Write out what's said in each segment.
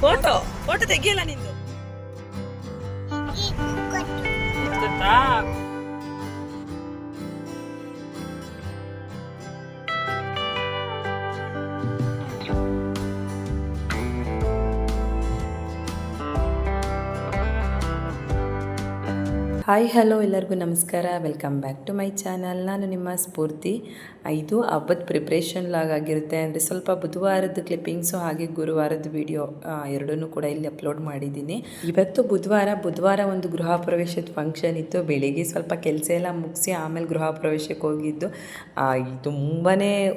Photo photo ತೆಗಿಯಲ್ಲ ನಿಂದು? ಗೊತ್ತಾ? Hi, hello ಎಲ್ಲರಿಗೂ ನಮಸ್ಕಾರ. Welcome back to my channel ನಾನು ನಿಮ್ಮ ಸ್ಫೂರ್ತಿ. ಇದು ಹಬ್ಬದ ಪ್ರಿಪ್ರೇಷನ್ ಲಾಗ್ ಆಗಿರುತ್ತೆ. ಅಂದರೆ ಸ್ವಲ್ಪ ಬುಧವಾರದ ಕ್ಲಿಪ್ಪಿಂಗ್ಸು ಹಾಗೆ ಗುರುವಾರದ ವಿಡಿಯೋ ಎರಡನ್ನೂ ಕೂಡ ಇಲ್ಲಿ ಅಪ್ಲೋಡ್ ಮಾಡಿದ್ದೀನಿ. ಇವತ್ತು ಬುಧವಾರ ಬುಧವಾರ ಒಂದು ಗೃಹ ಪ್ರವೇಶದ ಫಂಕ್ಷನ್ ಇತ್ತು. ಬೆಳಿಗ್ಗೆ ಸ್ವಲ್ಪ ಕೆಲಸ ಎಲ್ಲ ಮುಗಿಸಿ ಆಮೇಲೆ ಗೃಹ ಪ್ರವೇಶಕ್ಕೆ ಹೋಗಿದ್ದು. ತುಂಬಾ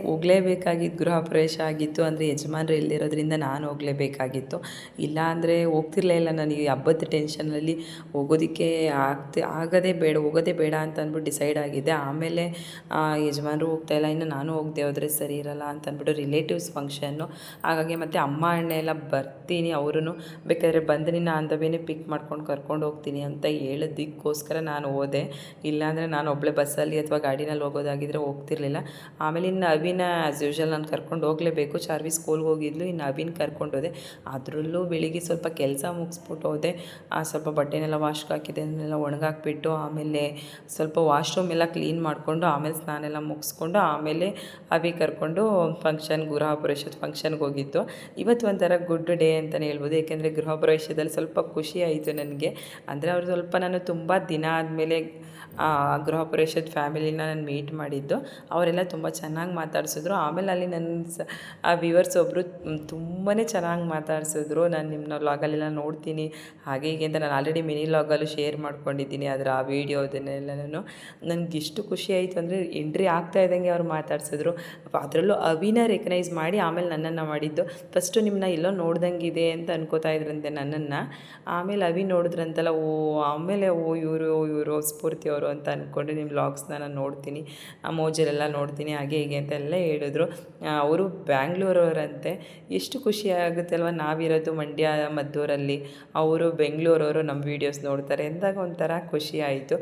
ಹೋಗಲೇಬೇಕಾಗಿದ್ದು ಗೃಹ ಪ್ರವೇಶ ಆಗಿತ್ತು. ಅಂದರೆ ಯಜಮಾನರು ಇಲ್ಲಿರೋದ್ರಿಂದ ನಾನು ಹೋಗಲೇಬೇಕಾಗಿತ್ತು. ಇಲ್ಲ ಅಂದರೆ ಹೋಗ್ತಿರ್ಲೇ ಇಲ್ಲ. ನನಗೆ ಹಬ್ಬದ ಟೆನ್ಷನಲ್ಲಿ ಹೋಗೋದಕ್ಕೆ ಆಗ್ತಿ ಆಗದೇ ಬೇಡ, ಹೋಗೋದೇ ಬೇಡ ಅಂತ ಅಂದ್ಬಿಟ್ಟು ಡಿಸೈಡ್ ಆಗಿದೆ. ಆಮೇಲೆ ಯಜಮಾನರು ಹೋಗ್ತಾ ಇಲ್ಲ, ಇನ್ನು ನಾನು ಹೋಗ್ದೆ ಹೋದರೆ ಸರಿ ಇರಲ್ಲ ಅಂತ ಅಂದ್ಬಿಟ್ಟು ರಿಲೇಟಿವ್ಸ್ ಫಂಕ್ಷನ್ನು ಹಾಗಾಗಿ ಮತ್ತು ಅಮ್ಮ, ಅಣ್ಣ ಎಲ್ಲ ಬರ್ತೀನಿ ಅವರು ಬೇಕಾದ್ರೆ ಬಂದು ನಿನ್ನ ಅಂದವೇನೆ ಪಿಕ್ ಮಾಡ್ಕೊಂಡು ಕರ್ಕೊಂಡು ಹೋಗ್ತೀನಿ ಅಂತ ಹೇಳೋದಕ್ಕೋಸ್ಕರ ನಾನು ಹೋದೆ. ಇಲ್ಲಾಂದರೆ ನಾನು ಒಬ್ಬಳೆ ಬಸ್ಸಲ್ಲಿ ಅಥವಾ ಗಾಡಿನಲ್ಲಿ ಹೋಗೋದಾಗಿದ್ದರೆ ಹೋಗ್ತಿರ್ಲಿಲ್ಲ. ಆಮೇಲೆ ಇನ್ನು ಅವಿನ ಆ್ಯಸ್ ಯೂಶಲ್ ನಾನು ಕರ್ಕೊಂಡು ಹೋಗಲೇಬೇಕು. ಚಾರ್ವಿ ಸ್ಕೂಲ್ಗೆ ಹೋಗಿದ್ಲು, ಇನ್ನು ಅವಿನ ಕರ್ಕೊಂಡು ಹೋದೆ. ಅದರಲ್ಲೂ ಬೆಳಿಗ್ಗೆ ಸ್ವಲ್ಪ ಕೆಲಸ ಮುಗಿಸ್ಬಿಟ್ಟು ಹೋದೆ. ಸ್ವಲ್ಪ ಬಟ್ಟೆನೆಲ್ಲ ವಾಶ್ಗೆ ಹಾಕಿದೆ, ಅದನ್ನೆಲ್ಲ ಒಣಗಾಕ್ಬಿಟ್ಟು ಆಮೇಲೆ ಸ್ವಲ್ಪ ವಾಶ್ರೂಮ್ ಎಲ್ಲ ಕ್ಲೀನ್ ಮಾಡಿಕೊಂಡು ಆಮೇಲೆ ಸ್ನಾನ ಎಲ್ಲ ಮುಗಿಸ್ಕೊಂಡು ಆಮೇಲೆ ಅವಿ ಕರ್ಕೊಂಡು ಫಂಕ್ಷನ್ ಗೃಹ ಪ್ರವೇಶದ ಫಂಕ್ಷನ್ಗೆ ಹೋಗಿದ್ದು. ಇವತ್ತು ಒಂಥರ ಗುಡ್ ಡೇ ಅಂತಲೇ ಹೇಳ್ಬೋದು. ಏಕೆಂದರೆ ಗೃಹ ಪ್ರವೇಶದಲ್ಲಿ ಸ್ವಲ್ಪ ಖುಷಿ ಆಯಿತು ನನಗೆ. ಅಂದರೆ ಅವ್ರು ಸ್ವಲ್ಪ ನಾನು ತುಂಬ ದಿನ ಆದಮೇಲೆ ಗೃಹ ಪ್ರವೇಶದ ಫ್ಯಾಮಿಲಿನ ನಾನು ಮೀಟ್ ಮಾಡಿದ್ದು. ಅವರೆಲ್ಲ ತುಂಬ ಚೆನ್ನಾಗಿ ಮಾತಾಡಿಸಿದ್ರು. ಆಮೇಲೆ ಅಲ್ಲಿ ನನ್ನ ಸ, ಆ ವ್ಯೂವರ್ಸ್ ಒಬ್ಬರು ತುಂಬಾ ಚೆನ್ನಾಗಿ ಮಾತಾಡಿಸಿದ್ರು. ನಾನು ನಿಮ್ಮನ್ನ ಲಾಗಲ್ಲೆಲ್ಲ ನೋಡ್ತೀನಿ. ಹಾಗೆ ಹೀಗೆ ಅಂತ ನಾನು ಆಲ್ರೆಡಿ ಮಿನಿ ಲಾಗಲ್ಲೂ ಶೇರ್ ಮಾಡ್ಕೊಂಡಿದ್ದೀನಿ. ಅದರ ಆ ವೀಡಿಯೋದನ್ನೆಲ್ಲನೂ ನಾನು ನನಗೆ ಇಷ್ಟು ಖುಷಿ ಆಯಿತು ಅಂದರೆ ಎಂಟ್ರಿ ಆಗ್ತಾ ಇದ್ದಂಗೆ ಅವ್ರು ಮಾತಾಡ್ಸಿದ್ರು. ಅದರಲ್ಲೂ ಅವಿನ ರೆಕಗ್ನೈಸ್ ಮಾಡಿ ಆಮೇಲೆ ನನ್ನನ್ನು ಮಾಡಿದ್ದು. ಫಸ್ಟು ನಿಮ್ಮನ್ನ ಎಲ್ಲೋ ನೋಡ್ದಂಗಿದೆ ಅಂತ ಅನ್ಕೋತಾ ಇದ್ರಂತೆ ನನ್ನನ್ನು. ಆಮೇಲೆ ಅವಿ ನೋಡಿದ್ರಂತಲ್ಲ, ಓ, ಆಮೇಲೆ ಓ, ಇವರು ಇವರು ಸ್ಫೂರ್ತಿ ಅವರು ಅಂತ ಅಂದ್ಕೊಂಡು ನಿಮ್ಮ ವ್ಲಾಗ್ಸ್ನ ನಾನು ನೋಡ್ತೀನಿ. ಆ ಮೋಜಲೆಲ್ಲ ನೋಡ್ತೀನಿ, ಹಾಗೆ ಹೀಗೆ ಅಂತೆಲ್ಲ ಹೇಳಿದ್ರು. ಅವರು ಬ್ಯಾಂಗ್ಳೂರವರಂತೆ. ಎಷ್ಟು ಖುಷಿ ಆಗುತ್ತೆ ಅಲ್ವಾ ನಾವಿರೋದು ಮಂಡ್ಯ ಮದ್ದೂರಲ್ಲಿ. ಅವರು ಬೆಂಗಳೂರವರು ನಮ್ಮ ವೀಡಿಯೋಸ್ ನೋಡ್ತಾರೆ. ಎಂದಾಗ ಒಂಥರ ಖುಷಿ ಆಯಿತು.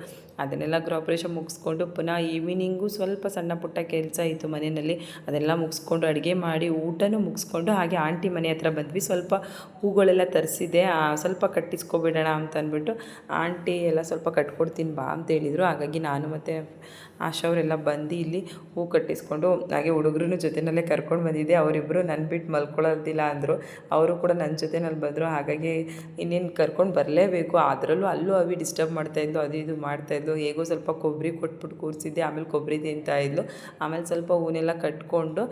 ಅದನ್ನೆಲ್ಲ ಗೃಹಪ್ರವೇಶ ಮುಗಿಸ್ಕೊಂಡು ಪುನಃ ಈವ್ನಿಂಗು ಸ್ವಲ್ಪ ಸಣ್ಣ ಪುಟ್ಟ ಕೆಲಸ ಇತ್ತು ಮನೆಯಲ್ಲಿ. ಅದೆಲ್ಲ ಮುಗಿಸ್ಕೊಂಡು ಅಡುಗೆ ಮಾಡಿ ಊಟನೂ ಮುಗಿಸ್ಕೊಂಡು ಹಾಗೆ ಆಂಟಿ ಮನೆ ಹತ್ರ ಬಂದ್ವಿ. ಸ್ವಲ್ಪ ಹೂಗಳೆಲ್ಲ ತರಿಸಿದೆ. ಸ್ವಲ್ಪ ಕಟ್ಟಿಸ್ಕೊಬಿಡೋಣ ಅಂತ ಅಂದ್ಬಿಟ್ಟು ಆಂಟಿ ಎಲ್ಲ ಸ್ವಲ್ಪ ಕಟ್ಕೊಡ್ತೀನಿ ಬಾ ಅಂತ ಹೇಳಿದರು. ಹಾಗಾಗಿ ನಾನು ಮತ್ತು ಆಶಾ ಅವರೆಲ್ಲ ಬಂದು ಇಲ್ಲಿ ಹೂ ಕಟ್ಟಿಸ್ಕೊಂಡು ಹಾಗೆ ಹುಡುಗರು ಜೊತೆಯಲ್ಲೇ ಕರ್ಕೊಂಡು ಬಂದಿದ್ದೆ. ಅವರಿಬ್ಬರು ನನ್ನ ಬಿಟ್ಟು ಮಲ್ಕೊಳ್ಳೋದಿಲ್ಲ ಅಂದರು. ಅವರು ಕೂಡ ನನ್ನ ಜೊತೆನಲ್ಲಿ ಬಂದರು. ಹಾಗಾಗಿ ಇನ್ನೇನು ಕರ್ಕೊಂಡು ಬರಲೇಬೇಕು. ಅದರಲ್ಲೂ ಅಲ್ಲೂ ಅವಿ ಡಿಸ್ಟರ್ಬ್ ಮಾಡ್ತಾಯಿದ್ದು ಅದು ಇದು ಮಾಡ್ತಾಯಿದ್ದು ಹೇಗೋ ಸ್ವಲ್ಪ ಕೊಬ್ಬರಿ ಕೊಟ್ಬಿಟ್ಟು ಕೂರಿಸಿದ್ದೆ. ಆಮೇಲೆ ಕೊಬ್ಬರಿ ತಿಂತಾಯಿದ್ಲು ಆಮೇಲೆ ಸ್ವಲ್ಪ ಹೂನೆಲ್ಲ ಕಟ್ಕೊಂಡು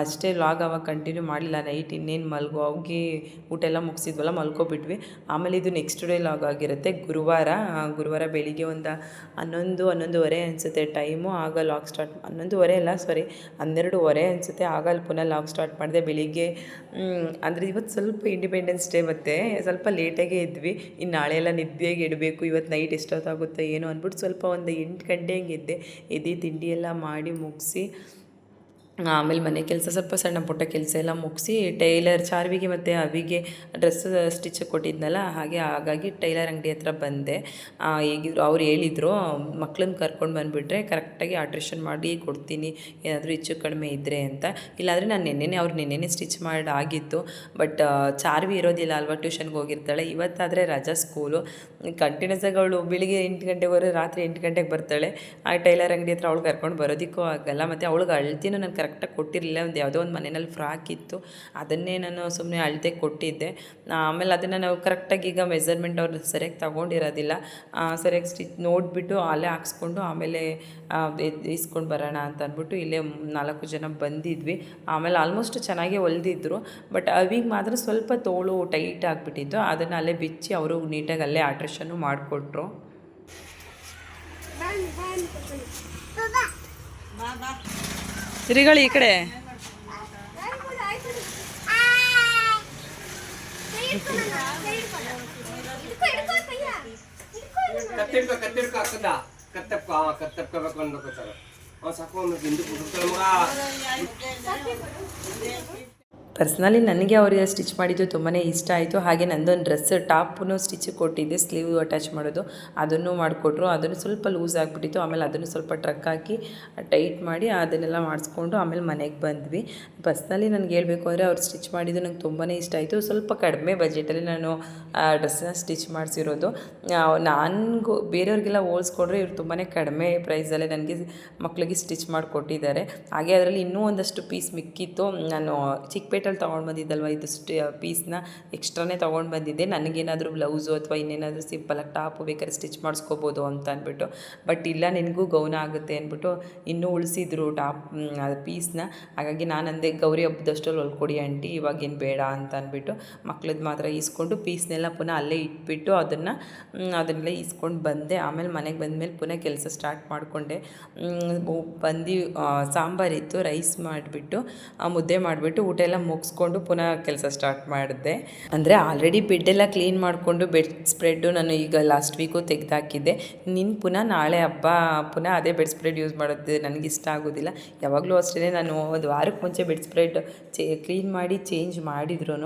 ಅಷ್ಟೇ ಲಾಗ್ ಅವಾಗ ಕಂಟಿನ್ಯೂ ಮಾಡಲಿಲ್ಲ. ನೈಟ್ ಇನ್ನೇನು ಮಲ್ಗೋ, ಹೋಗಿ ಊಟ ಎಲ್ಲ ಮುಗಿಸಿದ್ವಲ್ಲ, ಮಲ್ಕೊಬಿಟ್ವಿ. ಆಮೇಲೆ ಇದು ನೆಕ್ಸ್ಟ್ ಡೇ ಲಾಗ್ ಆಗಿರುತ್ತೆ. ಗುರುವಾರ ಗುರುವಾರ ಬೆಳಿಗ್ಗೆ ಒಂದು ಹನ್ನೊಂದು, ಹನ್ನೊಂದುವರೆ ಅನಿಸುತ್ತೆ, ಟೈಮು ಆಗ ಲಾಕ್ ಸ್ಟಾರ್ಟ್ ಹನ್ನೊಂದುವರೆ ಅಲ್ಲ ಸಾರಿ ಹನ್ನೆರಡುವರೆ ಅನಿಸುತ್ತೆ ಆಗ ಅಲ್ಲಿ ಪುನಃ ಲಾಗ್ ಸ್ಟಾರ್ಟ್ ಮಾಡಿದೆ ಬೆಳಿಗ್ಗೆ. ಅಂದರೆ ಇವತ್ತು ಸ್ವಲ್ಪ ಇಂಡಿಪೆಂಡೆನ್ಸ್ ಡೇ ಮತ್ತೆ, ಸ್ವಲ್ಪ ಲೇಟಾಗೇ ಇದ್ವಿ. ಇನ್ನು ನಾಳೆ ಎಲ್ಲ ನಿದ್ದೆಗೆ ಇಡಬೇಕು, ಇವತ್ತು ನೈಟ್ ಎಷ್ಟೊತ್ತಾಗುತ್ತೋ, ಏನೋ ಅಂದ್ಬಿಟ್ಟು ಸ್ವಲ್ಪ ಒಂದು ಎಂಟು ಗಂಟೆ ಹಂಗೆ ಇದ್ದೆ. ಎದ್ದು ತಿಂಡಿ ಎಲ್ಲ ಮಾಡಿ ಮುಗಿಸಿ ಆಮೇಲೆ ಮನೆ ಕೆಲಸ ಸ್ವಲ್ಪ ಸಣ್ಣ ಪುಟ್ಟ ಕೆಲಸ ಎಲ್ಲ ಮುಗಿಸಿ ಟೈಲರ್ ಚಾರ್ವಿಗೆ ಮತ್ತು ಅವಿಗೆ ಡ್ರೆಸ್ ಸ್ಟಿಚ್ ಕೊಟ್ಟಿದ್ನಲ್ಲ, ಹಾಗೆ ಹಾಗಾಗಿ ಟೈಲರ್ ಅಂಗಡಿ ಹತ್ರ ಬಂದೆ. ಹೇಗಿದ್ರು ಅವ್ರು ಹೇಳಿದರು, ಮಕ್ಳನ್ನ ಕರ್ಕೊಂಡು ಬಂದುಬಿಟ್ರೆ ಕರೆಕ್ಟಾಗಿ ಆಲ್ಟ್ರೇಷನ್ ಮಾಡಿ ಕೊಡ್ತೀನಿ, ಏನಾದರೂ ಹೆಚ್ಚು ಕಡಿಮೆ ಇದ್ದರೆ ಅಂತ. ಇಲ್ಲಾಂದರೆ ನಾನು ನೆನ್ನೆನೇ ಅವ್ರು ನೆನ್ನೆನೇ ಸ್ಟಿಚ್ ಮಾಡಿ ಆಗಿತ್ತು. ಬಟ್ ಚಾರ್ವಿ ಇರೋದಿಲ್ಲ ಅಲ್ವಾ ಟ್ಯೂಷನ್ಗೆ ಹೋಗಿರ್ತಾಳೆ. ಇವತ್ತಾದರೆ ರಜಾ ಸ್ಕೂಲು ಕಂಟಿನ್ಯೂಸ್ ಆಗಿ ಅವಳು ಬೆಳಿಗ್ಗೆ ಎಂಟು ಹೋದ್ರೆ ರಾತ್ರಿ ಎಂಟು ಗಂಟೆಗೆ ಬರ್ತಾಳೆ. ಆ, ಟೈಲರ್ ಅಂಗಡಿ ಹತ್ರ ಅವಳು ಕರ್ಕೊಂಡು ಬರೋದಕ್ಕೂ ಆಗಲ್ಲ. ಮತ್ತು ಅವಳಿಗೆ ಅಳ್ತಿನೂ ನಾನು ಕರೆಕ್ಟಾಗಿ ಕೊಟ್ಟಿರಲಿಲ್ಲ. ಒಂದು ಯಾವುದೋ ಒಂದು ಮನೆಯಲ್ಲಿ ಫ್ರಾಕ್ ಇತ್ತು. ಅದನ್ನೇ ನಾನು ಸುಮ್ಮನೆ ಅಳತೆ ಕೊಟ್ಟಿದ್ದೆ. ಆಮೇಲೆ ಅದನ್ನು ನಾವು ಕರೆಕ್ಟಾಗಿ ಈಗ ಮೆಸರ್ಮೆಂಟ್ ಅವ್ರು ಸರಿಯಾಗಿ ತಗೊಂಡಿರೋದಿಲ್ಲ. ಸರಿಯಾಗಿ ಸ್ಟಿಚ್ ನೋಡಿಬಿಟ್ಟು ಅಲ್ಲೇ ಹಾಕ್ಸ್ಕೊಂಡು ಆಮೇಲೆ ಇಸ್ಕೊಂಡು ಬರೋಣ ಅಂತ ಅಂದ್ಬಿಟ್ಟು ಇಲ್ಲೇ ನಾಲ್ಕು ಜನ ಬಂದಿದ್ವಿ. ಆಮೇಲೆ ಆಲ್ಮೋಸ್ಟ್ ಚೆನ್ನಾಗೇ ಹೊಲ್ದಿದ್ರು. ಬಟ್ ಅವಿಗೆ ಮಾತ್ರ ಸ್ವಲ್ಪ ತೋಳು ಟೈಟ್ ಆಗಿಬಿಟ್ಟಿತ್ತು. ಅದನ್ನು ಅಲ್ಲೇ ಬಿಚ್ಚಿ ಅವರು ನೀಟಾಗಿ ಅಲ್ಲೇ ಆಲ್ಟ್ರೇಷನ್ನು ಮಾಡಿಕೊಟ್ರು. ತಿರುಗಳು ಈ ಕಡೆ. ಕತ್ತಿಡ್ಕೊ ಕತ್ತಿಡ್ಕೊ ಹಾಕದ ಕತ್ತಪ್ಪ ಕತ್ತಪ್ಕೋಬೇಕು ಅನ್ಬೇಕು ಸರ್ ಅವ್ನು ಸಾಕು ಹಿಂದಕ್ಕೆ ಕುಟುಂಬ ಪರ್ಸ್ನಲಿ ನನಗೆ ಅವರಿಗೆ ಸ್ಟಿಚ್ ಮಾಡಿದ್ದು ತುಂಬಾ ಇಷ್ಟ ಆಯಿತು. ಹಾಗೆ ನಂದೊಂದು ಡ್ರೆಸ್ ಟಾಪನ್ನು ಸ್ಟಿಚ್ ಕೊಟ್ಟಿದ್ದೆ ಸ್ಲೀವ್ ಅಟ್ಯಾಚ್ ಮಾಡೋದು. ಅದನ್ನು ಮಾಡಿಕೊಟ್ರು. ಅದನ್ನು ಸ್ವಲ್ಪ ಲೂಸ್ ಆಗಿಬಿಟ್ಟಿತ್ತು. ಆಮೇಲೆ ಅದನ್ನು ಸ್ವಲ್ಪ ಟ್ರಕ್ ಹಾಕಿ ಟೈಟ್ ಮಾಡಿ ಅದನ್ನೆಲ್ಲ ಮಾಡಿಸ್ಕೊಂಡು ಆಮೇಲೆ ಮನೆಗೆ ಬಂದ್ವಿ. ಪರ್ಸ್ನಲಿ ನನಗೆ ಹೇಳಬೇಕು ಅಂದರೆ ಅವ್ರು ಸ್ಟಿಚ್ ಮಾಡಿದ್ದು ನಂಗೆ ತುಂಬಾ ಇಷ್ಟ ಆಯಿತು. ಸ್ವಲ್ಪ ಕಡಿಮೆ ಬಜೆಟಲ್ಲಿ ನಾನು ಆ ಡ್ರೆಸ್ಸನ್ನ ಸ್ಟಿಚ್ ಮಾಡಿಸಿರೋದು. ನನಗೂ ಬೇರೆಯವ್ರಿಗೆಲ್ಲ ಹೋಲ್ಸ್ಕೊಂಡ್ರೆ ಇವ್ರು ತುಂಬಾ ಕಡಿಮೆ ಪ್ರೈಸಲ್ಲೇ ನನಗೆ ಮಕ್ಕಳಿಗೆ ಸ್ಟಿಚ್ ಮಾಡಿಕೊಟ್ಟಿದ್ದಾರೆ. ಹಾಗೆ ಅದರಲ್ಲಿ ಇನ್ನೂ ಒಂದಷ್ಟು ಪೀಸ್ ಮಿಕ್ಕಿತ್ತು. ನಾನು ಚಿಕ್ಕಪೇಟಲ್ಲಿ ತೊಗೊಂಡು ಬಂದಿದ್ದಲ್ವ ಇದು ಪೀಸ್ನ ಎಕ್ಸ್ಟ್ರಾನೇ ತೊಗೊಂಡು ಬಂದಿದ್ದೆ. ನನಗೇನಾದರೂ ಬ್ಲೌಸು ಅಥವಾ ಇನ್ನೇನಾದರೂ ಸಿಂಪಲಾಗಿ ಟಾಪು ಬೇಕಾದ್ರೆ ಸ್ಟಿಚ್ ಮಾಡಿಸ್ಕೋಬೋದು ಅಂತ ಅಂದ್ಬಿಟ್ಟು. ಬಟ್ ಇಲ್ಲ, ನಿನಗೂ ಗೌನ ಆಗುತ್ತೆ ಅಂದ್ಬಿಟ್ಟು ಇನ್ನೂ ಉಳಿಸಿದ್ರು ಟಾಪ್ ಪೀಸ್ನ ಹಾಗಾಗಿ ನಾನು ಅಂದೆ ಗೌರಿ ಹಬ್ಬದಷ್ಟರಲ್ಲಿ ಹೊಲ್ಕೊಡಿ ಆಂಟಿ ಇವಾಗೇನು ಬೇಡ ಅಂತ ಅಂದ್ಬಿಟ್ಟು ಮಕ್ಳದ್ದು ಮಾತ್ರ ಈಸ್ಕೊಂಡು ಪೀಸ್ನೆಲ್ಲ ಪುನಃ ಅಲ್ಲೇ ಇಟ್ಬಿಟ್ಟು ಅದನ್ನು ಅದನ್ನೆಲ್ಲ ಈಸ್ಕೊಂಡು ಬಂದೆ. ಆಮೇಲೆ ಮನೆಗೆ ಬಂದಮೇಲೆ ಪುನಃ ಕೆಲಸ ಸ್ಟಾರ್ಟ್ ಮಾಡಿಕೊಂಡೆ. ಬಂದು ಸಾಂಬಾರಿತ್ತು ರೈಸ್ ಮಾಡಿಬಿಟ್ಟು ಮುದ್ದೆ ಮಾಡಿಬಿಟ್ಟು ಊಟ ಎಲ್ಲ ಮುಗಿಸ್ಕೊಂಡು ಪುನಃ ಕೆಲಸ ಸ್ಟಾರ್ಟ್ ಮಾಡಿದೆ ಅಂದರೆ ಆಲ್ರೆಡಿ ಬೆಡ್ಡೆಲ್ಲ ಕ್ಲೀನ್ ಮಾಡಿಕೊಂಡು ಬೆಡ್ ಸ್ಪ್ರೆಡ್ಡು ನಾನು ಈಗ ಲಾಸ್ಟ್ ವೀಕು ತೆಗೆದಾಕಿದ್ದೆ. ನೀನು ಪುನಃ ನಾಳೆ ಹಬ್ಬ, ಪುನಃ ಅದೇ ಬೆಡ್ ಸ್ಪ್ರೆಡ್ ಯೂಸ್ ಮಾಡೋದು ಇಷ್ಟ ಆಗೋದಿಲ್ಲ. ಯಾವಾಗಲೂ ಅಷ್ಟೇ ನಾನು ಒಂದು ವಾರಕ್ಕೆ ಮುಂಚೆ ಬೆಡ್ ಸ್ಪ್ರೆಡ್ ಚೇ ಕ್ಲೀನ್ ಮಾಡಿ ಚೇಂಜ್ ಮಾಡಿದ್ರು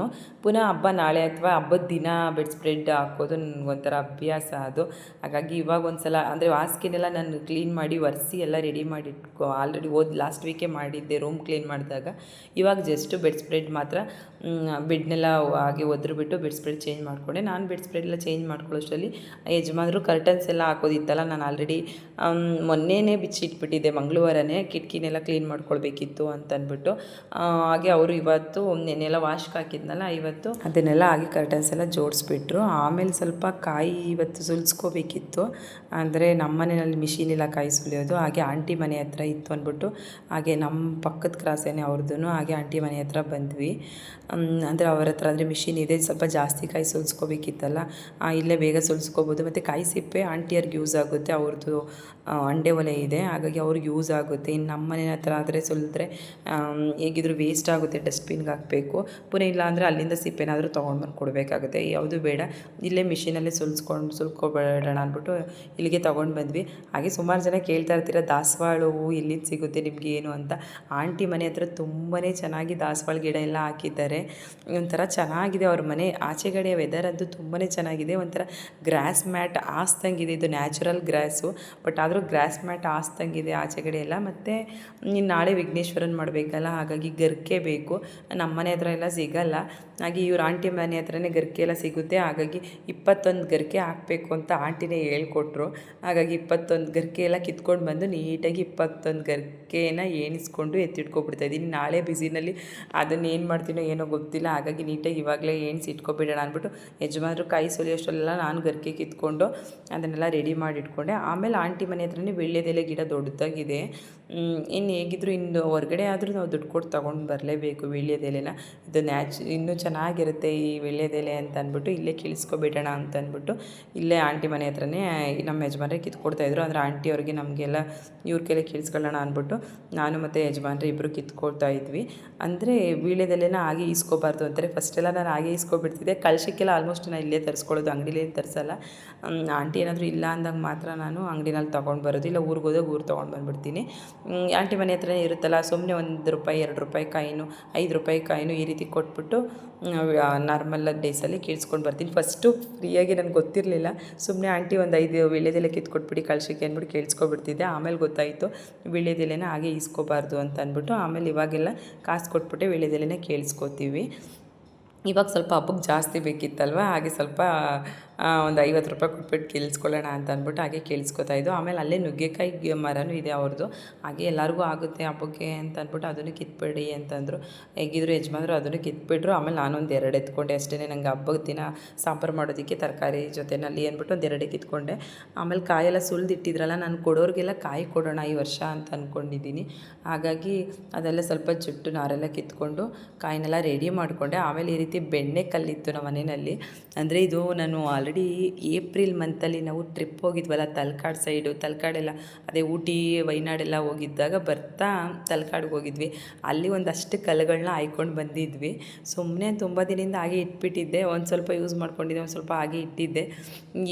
ಪುನಃ ಹಬ್ಬ ನಾಳೆ ಅಥವಾ ಹಬ್ಬದ ದಿನ ಬೆಡ್ ಸ್ಪ್ರೆಡ್ ಹಾಕೋದು ನನಗೊಂಥರ ಅಭ್ಯಾಸ ಅದು. ಹಾಗಾಗಿ ಇವಾಗ ಒಂದು ಸಲ ಅಂದರೆ ವಾಸ್ಕಿನೆಲ್ಲ ನಾನು ಕ್ಲೀನ್ ಮಾಡಿ ಒರೆಸಿ ಎಲ್ಲ ರೆಡಿ ಮಾಡಿ ಆಲ್ರೆಡಿ ಓದ್ ಲಾಸ್ಟ್ ವೀಕೆ ಮಾಡಿದ್ದೆ ರೂಮ್ ಕ್ಲೀನ್ ಮಾಡಿದಾಗ. ಇವಾಗ ಜಸ್ಟ್ ಬೆಡ್ ಸ್ಪ್ರೆಡ್ ಮಾತ್ರ ಬೆಡ್ನೆಲ್ಲ ಹಾಗೆ ಒದ್ರುಬಿಟ್ಟು ಬೆಡ್ ಸ್ಪ್ರೆಡ್ ಚೇಂಜ್ ಮಾಡಿಕೊಂಡೆ. ನಾನು ಬೆಡ್ ಸ್ಪ್ರೆಡ್ ಎಲ್ಲ ಚೇಂಜ್ ಮಾಡ್ಕೊಳ್ಳೋಷ್ಟರಲ್ಲಿ ಯಜಮಾನರು ಕರ್ಟನ್ಸ್ ಎಲ್ಲ ಹಾಕೋದಿತ್ತಲ್ಲ, ನಾನು ಆಲ್ರೆಡಿ ಮೊನ್ನೆನೇ ಬಿಚ್ಚಿಟ್ಬಿಟ್ಟಿದ್ದೆ. ಮಂಗಳವಾರನೇ ಕಿಟಕಿನೆಲ್ಲ ಕ್ಲೀನ್ ಮಾಡ್ಕೊಳ್ಬೇಕಿತ್ತು ಅಂತ ಅಂದ್ಬಿಟ್ಟು ಹಾಗೆ ಅವರು ಇವತ್ತು ನೆನ್ನೆಲ್ಲ ವಾಶ್ಗೆ ಹಾಕಿದ್ನಲ್ಲ, ಇವತ್ತು ಅದನ್ನೆಲ್ಲ ಹಾಗೆ ಕರ್ಟನ್ಸ್ ಎಲ್ಲ ಜೋಡಿಸ್ಬಿಟ್ರು. ಆಮೇಲೆ ಸ್ವಲ್ಪ ಕಾಯಿ ಇವತ್ತು ಸುಲಿಸ್ಕೋಬೇಕಿತ್ತು. ಅಂದರೆ ನಮ್ಮ ಮನೆಯಲ್ಲಿ ಮಿಷಿನ್ ಇಲ್ಲ ಕಾಯಿ ಸುಲಿಯೋದು. ಹಾಗೆ ಆಂಟಿ ಮನೆ ಹತ್ರ ಇತ್ತು ಅಂದ್ಬಿಟ್ಟು ಹಾಗೆ ನಮ್ಮ ಪಕ್ಕದ ಕ್ರಾಸೇನೆ ಅವ್ರದ್ದು ಹಾಗೆ ಆಂಟಿ ಮನೆ ಹತ್ರ ಬಂದ್ವಿ. ಅಂದರೆ ಅವ್ರ ಹತ್ರ ಅಂದರೆ ಮಿಷಿನ್ ಇದೆ, ಸ್ವಲ್ಪ ಜಾಸ್ತಿ ಕಾಯಿ ಸುಲಿಸ್ಕೋಬೇಕಿತ್ತಲ್ಲ ಇಲ್ಲೇ ಬೇಗ ಸುಲಿಸ್ಕೋಬೋದು. ಮತ್ತು ಕಾಯಿ ಸಿಪ್ಪೆ ಆಂಟಿಯರ್ಗೆ ಯೂಸ್ ಆಗುತ್ತೆ ಅವ್ರದ್ದು ಅಂಡೆ ಒಲೆ ಇದೆ. ಹಾಗಾಗಿ ಅವ್ರಿಗೆ ಯೂಸ್ ಆಗುತ್ತೆ. ಇನ್ನು ನಮ್ಮ ಮನೆ ಹತ್ರ ಆದರೆ ಸುಲಿದ್ರೆ ಹೇಗಿದ್ರು ವೇಸ್ಟ್ ಆಗುತ್ತೆ ಡಸ್ಟ್ಬಿನ್ಗೆ ಹಾಕಬೇಕು. ಪುನಃ ಇಲ್ಲ ಅಂದರೆ ಅಲ್ಲಿಂದ ಸಿಪ್ಪೆನಾದರೂ ತೊಗೊಂಡು ಬಂದು ಕೊಡಬೇಕಾಗುತ್ತೆ. ಯಾವುದು ಬೇಡ. ಇಲ್ಲೇ ಮಿಷಿನಲ್ಲೇ ಸುಲ್ಸ್ಕೊಂಡು, ಸುಲ್ಕೊಬೇಡೋಣ ಅಂದ್ಬಿಟ್ಟು ಇಲ್ಲಿಗೆ ತೊಗೊಂಡು ಬಂದ್ವಿ. ಹಾಗೆ ಸುಮಾರು ಜನ ಕೇಳ್ತಾ ಇರ್ತೀರ, ದಾಸವಾಳ ಹೂವು ಎಲ್ಲಿಂದ ಸಿಗುತ್ತೆ ನಿಮಗೆ ಏನು ಅಂತ? ಆಂಟಿ ಮನೆ ಹತ್ರ ತುಂಬಾ ಚೆನ್ನಾಗಿ ದಾಸವಾಳ ಗಿಡ ಎಲ್ಲ ಹಾಕಿದ್ದಾರೆ. ಒಂಥರ ಚೆನ್ನಾಗಿದೆ ಅವ್ರ ಮನೆ. ಆಚೆಗಡೆ ವೆದರ್ ಅಂತೂ ತುಂಬಾ ಚೆನ್ನಾಗಿದೆ. ಒಂಥರ ಗ್ರಾಸ್ ಮ್ಯಾಟ್ ಹಾಸ್ದಂಗಿದೆ ಇದು ನ್ಯಾಚುರಲ್ ಗ್ರಾಸು ಬಟ್ ಆದರೂ ಗ್ರಾಸ್ ಮ್ಯಾಟ್ ಆಸ್ತಂಗಿದೆ ಆಚೆಗಡೆ ಎಲ್ಲ, ಮತ್ತು ಇನ್ನು ನಾಳೆ ವಿಘ್ನೇಶ್ವರನ್ ಮಾಡಬೇಕಲ್ಲ, ಹಾಗಾಗಿ ಗರ್ಕೆ ಬೇಕು. ನಮ್ಮ ಮನೆ ಹತ್ರ ಎಲ್ಲ ಸಿಗಲ್ಲ. ಹಾಗೆ ಇವ್ರ ಆಂಟಿ ಮನೆ ಹತ್ರನೇ ಗರ್ಕೆ ಎಲ್ಲ ಸಿಗುತ್ತೆ. ಹಾಗಾಗಿ ಇಪ್ಪತ್ತೊಂದು ಗರ್ಕೆ ಹಾಕಬೇಕು ಅಂತ ಆಂಟಿನೇ ಹೇಳ್ಕೊಟ್ರು. ಹಾಗಾಗಿ ಇಪ್ಪತ್ತೊಂದು ಗರ್ಕೆ ಎಲ್ಲ ಕಿತ್ಕೊಂಡು ಬಂದು ನೀಟಾಗಿ ಇಪ್ಪತ್ತೊಂದು ಗರ್ಕೆನ ಎಣಿಸ್ಕೊಂಡು ಎತ್ತಿಟ್ಕೊಬಿಡ್ತಾ ಇದ್ದೀನಿ. ನಾಳೆ ಬಿಸಿನಲ್ಲಿ ಅದನ್ನು ಏನು ಮಾಡ್ತೀನೋ ಏನೋ ಗೊತ್ತಿಲ್ಲ. ಹಾಗಾಗಿ ನೀಟಾಗಿ ಇವಾಗಲೇ ಎಣಿಸಿ ಇಟ್ಕೊಬಿಡೋಣ ಅಂದ್ಬಿಟ್ಟು ಯಜಮಾನರು ಕಾಯಿ ಸುಲಿಯೋಷ್ಟೆಲ್ಲ ನಾನು ಗರ್ಕೆ ಕಿತ್ಕೊಂಡು ಅದನ್ನೆಲ್ಲ ರೆಡಿ ಮಾಡಿ ಇಟ್ಕೊಂಡೆ. ಆಮೇಲೆ ಆಂಟಿ ಮನೆ ಹತ್ರನೇ ವೀಳ್ಯದೆಲೆ ಗಿಡ ದೊಡ್ಡದಾಗಿದೆ. ಇನ್ನು ಹೇಗಿದ್ರು ಇನ್ನು ಹೊರಗಡೆ ಆದರೂ ನಾವು ದುಡ್ಡು ಕೊಟ್ಟು ತೊಗೊಂಡು ಬರಲೇಬೇಕು ವೀಳ್ಯದೆಲೆನ ಇದು ನ್ಯಾಚ್, ಇನ್ನೂ ಚೆನ್ನಾಗಿರುತ್ತೆ ಈ ವೀಳ್ಯದೆಲೆ ಅಂತ ಅಂದ್ಬಿಟ್ಟು ಇಲ್ಲೇ ಕೇಳಿಸ್ಕೊಬಿಡೋಣ ಅಂತ ಅಂದ್ಬಿಟ್ಟು ಇಲ್ಲೇ ಆಂಟಿ ಮನೆ ಹತ್ರನೇ ನಮ್ಮ ಯಜಮಾನ್ರೆ ಕಿತ್ಕೊಡ್ತಾಯಿದ್ರು ಅಂದರೆ ಆಂಟಿ ಅವ್ರಿಗೆ ನಮಗೆಲ್ಲ ಇವ್ರ ಕೈಲೇ ಕೇಳಿಸ್ಕೊಳ್ಳೋಣ ಅಂದ್ಬಿಟ್ಟು ನಾನು ಮತ್ತು ಯಜಮಾನ್ರಿ ಇಬ್ಬರು ಕಿತ್ಕೊಳ್ತಾ ಇದ್ವಿ. ಅಂದರೆ ವೀಳ್ಯದೆಲೆನ ಹಾಗೆ ಈಸ್ಕೋಬಾರ್ದು ಅಂತಾರೆ. ಫಸ್ಟೆಲ್ಲ ನಾನು ಹಾಗೆ ಈಸ್ಕೊಬಿಡ್ತಿದ್ದೆ. ಕಳ್ಸಕ್ಕೆಲ್ಲ ಆಲ್ಮೋಸ್ಟ್ ನಾನು ಇಲ್ಲೇ ತರಿಸ್ಕೊಳ್ಳೋದು ಅಂಗಡಿಲೇ ತರಿಸಲ್ಲ. ಆಂಟಿ ಏನಾದರೂ ಇಲ್ಲ ಅಂದಾಗ ಮಾತ್ರ ನಾನು ಅಂಗಡಿನಲ್ಲಿ ತೊಗೊಂಡು ಬರೋದು, ಇಲ್ಲ ಊರಿಗೆ ಹೋದಾಗ ಊರು ತೊಗೊಂಡು ಬಂದುಬಿಡ್ತೀನಿ. ಆಂಟಿ ಮನೆ ಹತ್ರನೇ ಇರುತ್ತಲ್ಲ ಸುಮ್ಮನೆ ಒಂದು ರೂಪಾಯಿ, ಎರಡು ರೂಪಾಯಿ ಕಾಯಿನು, ಐದು ರೂಪಾಯಿ ಕಾಯಿನು ಈ ರೀತಿ ಕೊಟ್ಬಿಟ್ಟು ನಾರ್ಮಲ್ ಡೇಸಲ್ಲಿ ಕೀಳ್ಸ್ಕೊಂಡು ಬರ್ತೀನಿ. ಫಸ್ಟು ಫ್ರೀಯಾಗಿ ನನಗೆ ಗೊತ್ತಿರಲಿಲ್ಲ. ಸುಮ್ಮನೆ ಆಂಟಿ ಒಂದು ಐದು ವೀಳ್ಯದೆಲೆ ಕಿತ್ಕೊಟ್ಬಿಡಿ, ಕಳ್ಸಕ್ಕೆ ಅಂದ್ಬಿಟ್ಟು ಕೇಳಿಸ್ಕೊಬಿಡ್ತಿದ್ದೆ. ಆಮೇಲೆ ಗೊತ್ತಾಯಿತು, ವೀಳ್ಯದೆಲೆನ ಹಾಗೆ ಈಸ್ಕೋಬಾರ್ದು ಅಂತ ಅಂದ್ಬಿಟ್ಟು ಆಮೇಲೆ ಇವಾಗೆಲ್ಲ ಕಾಸು ಕೊಟ್ಬಿಟ್ಟೆ ವೀಳ್ಯದೆಲೆನ ಕೇಳಿಸ್ಕೋತೀವಿ. ಇವಾಗ ಸ್ವಲ್ಪ ಹಬ್ಬಕ್ಕೆ ಜಾಸ್ತಿ ಬೇಕಿತ್ತಲ್ವ, ಹಾಗೆ ಸ್ವಲ್ಪ ಒಂದು ಐವತ್ತು ರೂಪಾಯಿ ಕೊಟ್ಬಿಟ್ಟು ಕೇಳಿಸ್ಕೊಳ್ಳೋಣ ಅಂತ ಅಂದ್ಬಿಟ್ಟು ಹಾಗೆ ಕೇಳಿಸ್ಕೊತಾ ಇದ್ದು ಆಮೇಲೆ ಅಲ್ಲೇ ನುಗ್ಗೆಕಾಯಿ ಮರನೂ ಇದೆ ಅವ್ರದ್ದು ಹಾಗೆ ಎಲ್ಲರಿಗೂ ಆಗುತ್ತೆ ಹಬ್ಬಕ್ಕೆ ಅಂತ ಅಂದ್ಬಿಟ್ಟು ಅದನ್ನು ಕಿತ್ಬೇಡಿ ಅಂತಂದರು. ಹೇಗಿದ್ರು ಯಜಮಾನ್ರು ಅದನ್ನು ಕಿತ್ಬಿಟ್ರು. ಆಮೇಲೆ ನಾನೊಂದು ಎರಡು ಎತ್ಕೊಂಡೆ ಅಷ್ಟೇ ನಂಗೆ ಹಬ್ಬದ ದಿನ ಸಾಂಬಾರು ಮಾಡೋದಕ್ಕೆ ತರಕಾರಿ ಜೊತೆನಲ್ಲಿ ಅಂದ್ಬಿಟ್ಟು ಒಂದು ಎರಡೇ ಕಿತ್ಕೊಂಡೆ ಆಮೇಲೆ ಕಾಯೆಲ್ಲ ಸುಲಿದಿಟ್ಟಿದ್ರಲ್ಲ, ನಾನು ಕೊಡೋರಿಗೆಲ್ಲ ಕಾಯಿ ಕೊಡೋಣ ಈ ವರ್ಷ ಅಂತ ಅಂದ್ಕೊಂಡಿದ್ದೀನಿ ಹಾಗಾಗಿ ಅದೆಲ್ಲ ಸ್ವಲ್ಪ ಜುಟ್ಟು ನಾರೆಲ್ಲ ಕಿತ್ಕೊಂಡು ಕಾಯಿನೆಲ್ಲ ರೆಡಿ ಮಾಡಿಕೊಂಡೆ. ಆಮೇಲೆ ಈ ರೀತಿ ಬೆಣ್ಣೆ ಕಲ್ಲಿತ್ತು ನಮ್ಮ ಮನೆಯಲ್ಲಿ. ಅಂದರೆ ಇದು ನಾನು ಆಲ್ರೆಡಿ ಏಪ್ರಿಲ್ ಮಂತಲ್ಲಿ ನಾವು ಟ್ರಿಪ್ ಹೋಗಿದ್ವಲ್ಲ, ತಲಕಾಡು ಸೈಡು ತಲಕಾಡೆಲ್ಲ ಅದೇ ಊಟಿ ವೈನಾಡೆಲ್ಲ ಹೋಗಿದ್ದಾಗ ಬರ್ತಾ ತಲಕಾಡಿಗೆ ಹೋಗಿದ್ವಿ. ಅಲ್ಲಿ ಒಂದಷ್ಟು ಕಲ್ಲುಗಳನ್ನ ಆಯ್ಕೊಂಡು ಬಂದಿದ್ವಿ. ಸುಮ್ಮನೆ ತುಂಬ ದಿನದಿಂದ ಹಾಗೆ ಇಟ್ಬಿಟ್ಟಿದ್ದೆ. ಒಂದು ಸ್ವಲ್ಪ ಯೂಸ್ ಮಾಡ್ಕೊಂಡಿದ್ದೆ, ಒಂದು ಸ್ವಲ್ಪ ಹಾಗೆ ಇಟ್ಟಿದ್ದೆ.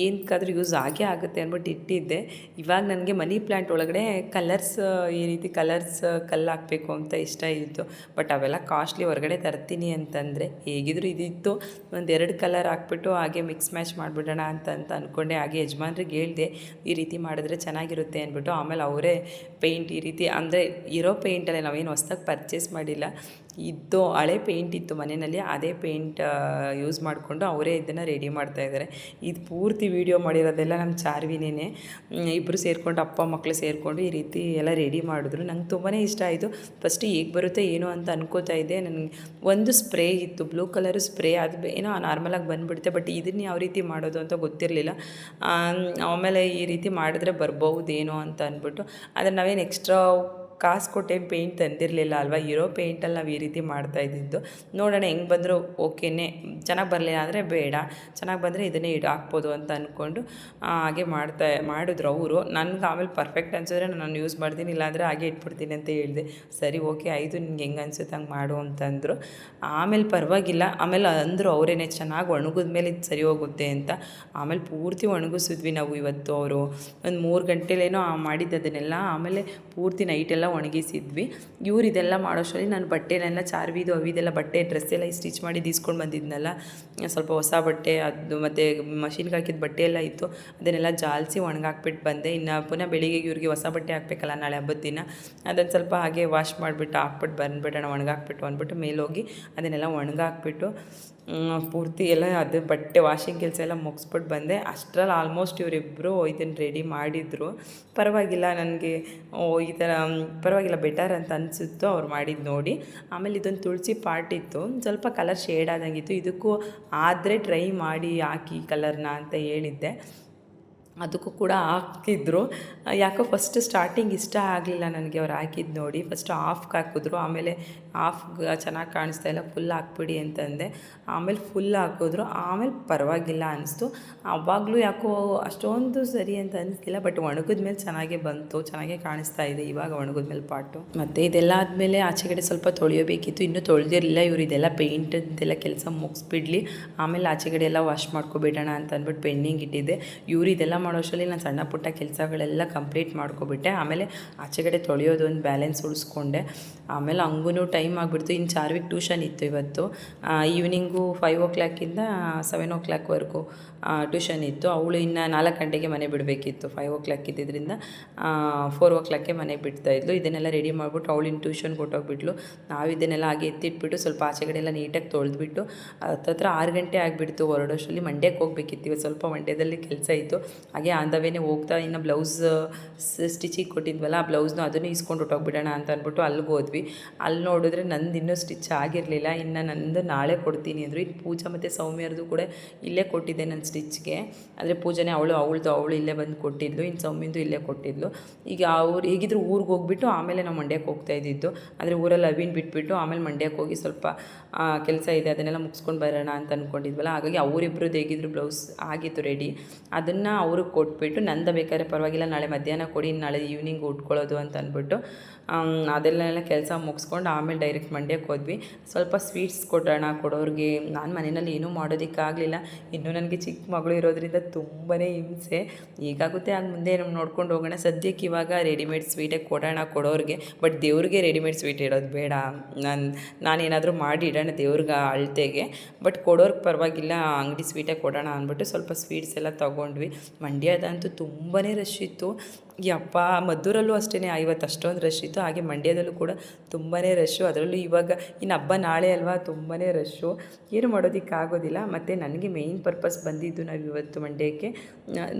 ಏನಕ್ಕಾದ್ರೂ ಯೂಸ್ ಆಗೇ ಆಗುತ್ತೆ ಅಂದ್ಬಿಟ್ಟು ಇಟ್ಟಿದ್ದೆ. ಇವಾಗ ನನಗೆ ಮನಿ ಪ್ಲ್ಯಾಂಟ್ ಒಳಗಡೆ ಕಲರ್ಸ್ ಈ ರೀತಿ ಕಲರ್ಸ್ ಕಲ್ಲು ಹಾಕಬೇಕು ಅಂತ ಇಷ್ಟ ಇತ್ತು. ಬಟ್ ಅವೆಲ್ಲ ಕಾಸ್ಟ್ಲಿ ಹೊರಗಡೆ ತರ್ತೀನಿ ಅಂತಂದರೆ, ಹೇಗಿದ್ರು ಇದಿತ್ತು. ಒಂದೆರಡು ಕಲರ್ ಹಾಕ್ಬಿಟ್ಟು ಹಾಗೆ ಮಿಕ್ಸ್ ಮ್ಯಾಚ್ ಮಾಡಿಬಿಡೋಣ ಅಂತ ಅಂತ ಅಂದ್ಕೊಂಡೆ ಹಾಗೆ ಯಜಮಾನ್ರಿಗೆ ಹೇಳಿದೆ, ಈ ರೀತಿ ಮಾಡಿದ್ರೆ ಚೆನ್ನಾಗಿರುತ್ತೆ ಅಂದ್ಬಿಟ್ಟು. ಆಮೇಲೆ ಅವರೇ ಪೇಂಟ್ ಈ ರೀತಿ, ಅಂದರೆ ಇರೋ ಪೇಂಟಲ್ಲೇ ನಾವೇನು ಹೊಸ್ದಾಗಿ ಪರ್ಚೇಸ್ ಮಾಡಿಲ್ಲ. ಇದ್ದು ಹಳೆ ಪೇಂಟ್ ಇತ್ತು ಮನೆಯಲ್ಲಿ, ಅದೇ ಪೇಂಟ್ ಯೂಸ್ ಮಾಡಿಕೊಂಡು ಅವರೇ ಇದನ್ನು ರೆಡಿ ಮಾಡ್ತಾ ಇದ್ದಾರೆ. ಇದು ಪೂರ್ತಿ ವೀಡಿಯೋ ಮಾಡಿರೋದೆಲ್ಲ ನಮ್ಮ ಚಾರ್ವಿನೇ ಇಬ್ಬರು ಸೇರಿಕೊಂಡು, ಅಪ್ಪ ಮಕ್ಕಳು ಸೇರಿಕೊಂಡು ಈ ರೀತಿ ಎಲ್ಲ ರೆಡಿ ಮಾಡಿದ್ರು. ನಂಗೆ ತುಂಬಾ ಇಷ್ಟ ಆಯಿತು. ಫಸ್ಟ್ ಹೇಗೆ ಬರುತ್ತೆ, ಏನು ಅಂತ ಅನ್ಕೋತಾ ಇದ್ದೆ. ನನಗೆ ಒಂದು ಸ್ಪ್ರೇ ಇತ್ತು ಬ್ಲೂ ಕಲರ್ ಸ್ಪ್ರೇ ಅದು ಏನೋ ನಾರ್ಮಲಾಗಿ ಬಂದುಬಿಡುತ್ತೆ ಬಟ್ ಇದನ್ನ ಯಾವ ರೀತಿ ಮಾಡೋದು ಅಂತ ಗೊತ್ತಿರಲಿಲ್ಲ. ಆಮೇಲೆ ಈ ರೀತಿ ಮಾಡಿದ್ರೆ ಬರ್ಬಹುದೇನೋ ಅಂತ ಅಂದ್ಬಿಟ್ಟು ಆದರೆ ನಾವೇನು ಎಕ್ಸ್ಟ್ರಾ ಕಾಸು ಕೊಟ್ಟೇನು ಪೇಂಟ್ ತಂದಿರಲಿಲ್ಲ ಅಲ್ವಾ? ಇರೋ ಪೇಂಟಲ್ಲಿ ನಾವು ಈ ರೀತಿ ಮಾಡ್ತಾ ಇದ್ದಿದ್ದು. ನೋಡೋಣ ಹೆಂಗೆ ಬಂದರೂ ಓಕೆನೇ. ಚೆನ್ನಾಗಿ ಬರಲಿಲ್ಲ ಅಂದರೆ ಬೇಡ. ಚೆನ್ನಾಗಿ ಬಂದರೆ ಇದನ್ನೇ ಇಡು, ಹಾಕ್ಬೋದು ಅಂತ ಅಂದ್ಕೊಂಡು ಹಾಗೆ ಮಾಡ್ತಾ, ಮಾಡಿದ್ರು ಅವರು. ನನಗೆ ಆಮೇಲೆ ಪರ್ಫೆಕ್ಟ್ ಅನ್ಸಿದ್ರೆ ನಾನು ಯೂಸ್ ಮಾಡ್ತೀನಿ, ಇಲ್ಲಾಂದರೆ ಹಾಗೆ ಇಟ್ಬಿಡ್ತೀನಿ ಅಂತ ಹೇಳಿದೆ. ಸರಿ, ಓಕೆ, ಆಯಿತು ನಿಂಗೆ ಹೆಂಗೆ ಅನ್ಸುತ್ತೆ ಹಂಗೆ ಮಾಡು ಅಂತಂದರು. ಆಮೇಲೆ ಪರವಾಗಿಲ್ಲ. ಆಮೇಲೆ ಅಂದರು ಅವರೇನೆ ಚೆನ್ನಾಗಿ ಒಣಗಿದ ಮೇಲೆ ಇದು ಸರಿ ಹೋಗುತ್ತೆ ಅಂತ. ಆಮೇಲೆ ಪೂರ್ತಿ ಒಣಗಿಸಿದ್ವಿ ನಾವು ಇವತ್ತು ಅವರು. ಒಂದು ಮೂರು ಗಂಟೆಲೇನೋ ಮಾಡಿದ್ದು ಅದನ್ನೆಲ್ಲ ಆಮೇಲೆ ಪೂರ್ತಿ ನೈಟೆಲ್ಲ ಒಣಗಿಸಿದ್ವಿ. ಇವ್ರು ಇದೆಲ್ಲ ಮಾಡೋಷ್ಟರಲ್ಲಿ ನಾನು ಬಟ್ಟೆನೆಲ್ಲ ಚಾರ್ವಿದು ಅವಿದೆಲ್ಲ ಬಟ್ಟೆ ಡ್ರೆಸ್ ಎಲ್ಲ ಸ್ಟಿಚ್ ಮಾಡಿ ಇಸ್ಕೊಂಡು ಬಂದಿದ್ನಲ್ಲ. ಸ್ವಲ್ಪ ಹೊಸ ಬಟ್ಟೆ, ಅದು ಮತ್ತು ಮಷಿನ್ಗೆ ಹಾಕಿದ ಬಟ್ಟೆ ಎಲ್ಲ ಇತ್ತು. ಅದನ್ನೆಲ್ಲ ಜಾಲಿಸಿ ಒಣಗಾಕ್ಬಿಟ್ಟು ಬಂದೆ. ಇನ್ನು ಪುನಃ ಬೆಳಿಗ್ಗೆ ಇವ್ರಿಗೆ ಹೊಸ ಬಟ್ಟೆ ಹಾಕ್ಬೇಕಲ್ಲ ನಾಳೆ ಹಬ್ಬದ ದಿನ. ಅದನ್ನು ಸ್ವಲ್ಪ ಹಾಗೆ ವಾಶ್ ಮಾಡಿಬಿಟ್ಟು ಹಾಕ್ಬಿಟ್ಟು ಬಂದುಬಿಡೋಣ, ಒಣಗಾಕ್ಬಿಟ್ಟು ಅಂದ್ಬಿಟ್ಟು ಮೇಲೋಗಿ ಅದನ್ನೆಲ್ಲ ಒಣಗಾಕ್ಬಿಟ್ಟು ಪೂರ್ತಿ ಎಲ್ಲ ಅದು ಬಟ್ಟೆ ವಾಷಿಂಗ್ ಕೆಲಸ ಎಲ್ಲ ಮುಗಿಸ್ಬಿಟ್ಟು ಬಂದೆ. ಅಷ್ಟರಲ್ಲಿ ಆಲ್ಮೋಸ್ಟ್ ಇವರಿಬ್ಬರು ಇದನ್ನು ರೆಡಿ ಮಾಡಿದರು. ಪರವಾಗಿಲ್ಲ ನನಗೆ, ಓ, ಈ ಥರ ಪರವಾಗಿಲ್ಲ ಬೆಟರ್ ಅಂತ ಅನಿಸುತ್ತೋ ಅವ್ರು ಮಾಡಿದ್ದು ನೋಡಿ. ಆಮೇಲೆ ಇದೊಂದು ತುಳಸಿ ಪಾರ್ಟ್ ಇತ್ತು. ಸ್ವಲ್ಪ ಕಲರ್ ಶೇಡ್ ಆದಂಗಿತ್ತು. ಇದಕ್ಕೂ ಆದರೆ ಟ್ರೈ ಮಾಡಿ ಹಾಕಿ ಕಲರ್ನ ಅಂತ ಹೇಳಿದ್ದೆ. ಅದಕ್ಕೂ ಕೂಡ ಹಾಕಿದ್ರು ಯಾಕೋ ಫಸ್ಟ್ ಸ್ಟಾರ್ಟಿಂಗ್ ಇಷ್ಟ ಆಗಲಿಲ್ಲ ನನಗೆ ಅವ್ರು ಹಾಕಿದ್ದು ನೋಡಿ. ಫಸ್ಟ್ ಆಫ್ಗೆ ಹಾಕಿದ್ರು. ಆಮೇಲೆ ಆಫ್ ಚೆನ್ನಾಗಿ ಕಾಣಿಸ್ತಾ ಇಲ್ಲ ಫುಲ್ ಹಾಕ್ಬಿಡಿ ಅಂತಂದೆ. ಆಮೇಲೆ ಫುಲ್ ಹಾಕಿದ್ರು, ಆಮೇಲೆ ಪರವಾಗಿಲ್ಲ ಅನಿಸ್ತು. ಅವಾಗಲೂ ಯಾಕೋ ಅಷ್ಟೊಂದು ಸರಿ ಅಂತ ಅನಿಸ್ತಿಲ್ಲ ಬಟ್ ಒಣಗಿದ ಮೇಲೆ ಚೆನ್ನಾಗೇ ಬಂತು, ಚೆನ್ನಾಗೇ ಕಾಣಿಸ್ತಾ ಇದೆ ಇವಾಗ ಒಣಗಿದ ಮೇಲೆ ಪಾಟು. ಮತ್ತು ಇದೆಲ್ಲ ಆದಮೇಲೆ ಆಚೆ ಕಡೆ ಸ್ವಲ್ಪ ತೊಳೆಯಬೇಕಿತ್ತು, ಇನ್ನೂ ತೊಳೆದಿರಲಿಲ್ಲ ಇವ್ರು, ಇದೆಲ್ಲ ಪೇಂಟದ್ದೆಲ್ಲ ಕೆಲಸ ಮುಗಿಸ್ಬಿಡ್ಲಿ. ಆಮೇಲೆ ಆಚೆ ಕಡೆ ಎಲ್ಲ ವಾಶ್ ಮಾಡ್ಕೊಬಿಡೋಣ ಅಂತ ಅಂದ್ಬಿಟ್ಟು ಪೆಂಡಿಂಗ್ ಇಟ್ಟಿದ್ದೆ. ಇವ್ರು ಇದೆಲ್ಲ ಮಾಡೋಷ್ಟರಲ್ಲಿ ನಾನು ಸಣ್ಣ ಪುಟ್ಟ ಕೆಲಸಗಳೆಲ್ಲ ಕಂಪ್ಲೀಟ್ ಮಾಡ್ಕೊಬಿಟ್ಟೆ. ಆಮೇಲೆ ಆಚೆ ಕಡೆ ತೊಳೆಯೋದು ಒಂದು ಬ್ಯಾಲೆನ್ಸ್ ಉಳಿಸ್ಕೊಂಡೆ ಆಮೇಲೆ ಹಂಗೂ ಟೈಮ್ ಆಗಿಬಿಡ್ತು. ಇನ್ನು ಚಾರ್ವಿಕ್ ಟ್ಯೂಷನ್ ಇತ್ತು ಇವತ್ತು. ಈವ್ನಿಂಗು ಫೈವ್ ಓ ಕ್ಲಾಕಿಂದ ಸೆವೆನ್ ಓ ಕ್ಲಾಕ್ವರೆಗೂ ಟ್ಯೂಷನ್ ಇತ್ತು. ಅವಳು ಇನ್ನು ನಾಲ್ಕು ಗಂಟೆಗೆ ಮನೆ ಬಿಡಬೇಕಿತ್ತು. ಫೈವ್ ಓ ಕ್ಲಾಕ್ ಇದ್ದಿದ್ದರಿಂದ ಫೋರ್ ಓ ಕ್ಲಾಕ್ಗೆ ಮನೆ ಬಿಡ್ತಾ ಇದ್ಲು. ಇದನ್ನೆಲ್ಲ ರೆಡಿ ಮಾಡಿಬಿಟ್ಟು ಅವಳಿನ ಟ್ಯೂಷನ್ ಕೊಟ್ಟೋಗ್ಬಿಟ್ಲು. ನಾವು ಇದನ್ನೆಲ್ಲ ಹಾಗೆ ಎತ್ತಿಟ್ಬಿಟ್ಟು ಸ್ವಲ್ಪ ಆಚೆ ಕಡೆ ಎಲ್ಲ ನೀಟಾಗಿ ತೊಳೆದ್ಬಿಟ್ಟು, ಹತ್ತತ್ರ ಆರು ಗಂಟೆ ಆಗಿಬಿಡ್ತು ಹೊರಡೋಷ್ಟರಲ್ಲಿ. ಮಂಡ್ಯಕ್ಕೆ ಹೋಗ್ಬೇಕಿತ್ತು. ಸ್ವಲ್ಪ ಮಂಡ್ಯದಲ್ಲಿ ಕೆಲಸ ಇತ್ತು. ಹಾಗೆ ಆನ್ ದ ವೇನೆ ಹೋಗ್ತಾ ಇನ್ನು ಬ್ಲೌಸ್ ಸ್ಟಿಚಿಗೆ ಕೊಟ್ಟಿದ್ವಲ್ಲ, ಆ ಬ್ಲೌಸ್ನ ಅದನ್ನು ಇಸ್ಕೊಂಡು ಹೊಟ್ಟೋಗ್ಬಿಡೋಣ ಅಂತ ಅಂದ್ಬಿಟ್ಟು ಅಲ್ಲಿಗೆ ಹೋದ್ವಿ. ಅಲ್ಲಿ ನೋಡಿದ್ರೆ ನಂದು ಇನ್ನೂ ಸ್ಟಿಚ್ ಆಗಿರಲಿಲ್ಲ. ಇನ್ನು ನಂದು ನಾಳೆ ಕೊಡ್ತೀನಿ ಅಂದರು. ಇನ್ನು ಪೂಜಾ ಮತ್ತು ಸೌಮ್ಯರದು ಕೂಡ ಇಲ್ಲೇ ಕೊಟ್ಟಿದ್ದೆ. ನನ್ನ ಸ್ಟಿಚ್ಗೆ ಅಂದರೆ ಪೂಜೆನೆ ಅವಳು, ಅವಳದು ಅವಳು ಇಲ್ಲೇ ಬಂದು ಕೊಟ್ಟಿದ್ಲು ಇನ್ನು ಸೌಮ್ಯಂದು ಇಲ್ಲೇ ಕೊಟ್ಟಿದ್ಲು. ಈಗ ಅವ್ರು ಹೇಗಿದ್ರು ಊರಿಗೆ ಹೋಗ್ಬಿಟ್ಟು ಆಮೇಲೆ ನಾವು ಮಂಡ್ಯಕ್ಕೆ ಹೋಗ್ತಾ ಇದ್ದಿದ್ದು. ಅಂದರೆ ಊರಲ್ಲಿ ಅವಿನ್ ಬಿಟ್ಬಿಟ್ಟು ಆಮೇಲೆ ಮಂಡ್ಯಕ್ಕೆ ಹೋಗಿ ಸ್ವಲ್ಪ ಕೆಲಸ ಇದೆ, ಅದನ್ನೆಲ್ಲ ಮುಗಿಸ್ಕೊಂಡು ಬರೋಣ ಅಂತ ಅಂದ್ಕೊಂಡಿದ್ವಲ್ಲ ಹಾಗಾಗಿ ಅವರಿಬ್ಬರು ಹೇಗಿದ್ರು ಬ್ಲೌಸ್ ಆಗಿತ್ತು ರೆಡಿ ಅದನ್ನು ಅವ್ರಿಗೆ ಕೊಟ್ಬಿಟ್ಟು, ನಂದ ಬೇಕಾದ್ರೆ ಪರವಾಗಿಲ್ಲ, ನಾಳೆ ಮಧ್ಯಾಹ್ನ ಕೊಡಿ, ನಾಳೆ ಈವ್ನಿಂಗ್ ಉಟ್ಕೊಳ್ಳೋದು ಅಂತ ಅಂದ್ಬಿಟ್ಟು ಅದೆಲ್ಲ ಕೆಲಸ ಮುಗಿಸ್ಕೊಂಡು ಆಮೇಲೆ ಡೈರೆಕ್ಟ್ ಮಂಡ್ಯಕ್ಕೆ ಹೋದ್ವಿ. ಸ್ವಲ್ಪ ಸ್ವೀಟ್ಸ್ ಕೊಡೋಣ ಕೊಡೋರಿಗೆ. ನಾನು ಮನೆಯಲ್ಲಿ ಏನೂ ಮಾಡೋದಕ್ಕಾಗಲಿಲ್ಲ. ಇನ್ನೂ ನನಗೆ ಚಿಕ್ಕ ಮಗಳು ಇರೋದ್ರಿಂದ ತುಂಬಾ ಹಿಂಸೆ. ಈಗಾಗುತ್ತೆ ಆಗ ಮುಂದೆ ನೋಡ್ಕೊಂಡು ಹೋಗೋಣ. ಸದ್ಯಕ್ಕೆ ಇವಾಗ ರೆಡಿಮೇಡ್ ಸ್ವೀಟೇ ಕೊಡೋಣ ಕೊಡೋರಿಗೆ. ಬಟ್ ದೇವ್ರಿಗೆ ರೆಡಿಮೇಡ್ ಸ್ವೀಟ್ ಇಡೋದು ಬೇಡ. ನಾನು, ನಾನೇನಾದರೂ ಮಾಡಿ ಇಡೋಣ ದೇವ್ರಿಗೆ ಅಳತೆಗೆ ಬಟ್ ಕೊಡೋರ್ಗೆ ಪರವಾಗಿಲ್ಲ, ಅಂಗಡಿ ಸ್ವೀಟೇ ಕೊಡೋಣ ಅಂದ್ಬಿಟ್ಟು ಸ್ವಲ್ಪ ಸ್ವೀಟ್ಸ್ ಎಲ್ಲ ತೊಗೊಂಡ್ವಿ. ಮಂಡ್ಯದಂತೂ ತುಂಬಾ ರಶ್ ಇತ್ತು. ಯಪ್ಪ ಮದ್ದೂರಲ್ಲೂ ಅಷ್ಟೇ ಇವತ್ತು ಅಷ್ಟೊಂದು ರಶ್ ಇತ್ತು. ಹಾಗೆ ಮಂಡ್ಯದಲ್ಲೂ ಕೂಡ ತುಂಬಾ ರಶ್ಶು ಅದರಲ್ಲೂ ಇವಾಗ ಇನ್ನು ಹಬ್ಬ ನಾಳೆ ಅಲ್ವಾ ತುಂಬಾ ರಶ್ಶು ಏನು ಮಾಡೋದಕ್ಕಾಗೋದಿಲ್ಲ. ಮತ್ತು ನನಗೆ ಮೇಯ್ನ್ ಪರ್ಪಸ್ ಬಂದಿದ್ದು ನಾವು ಇವತ್ತು ಮಂಡ್ಯಕ್ಕೆ.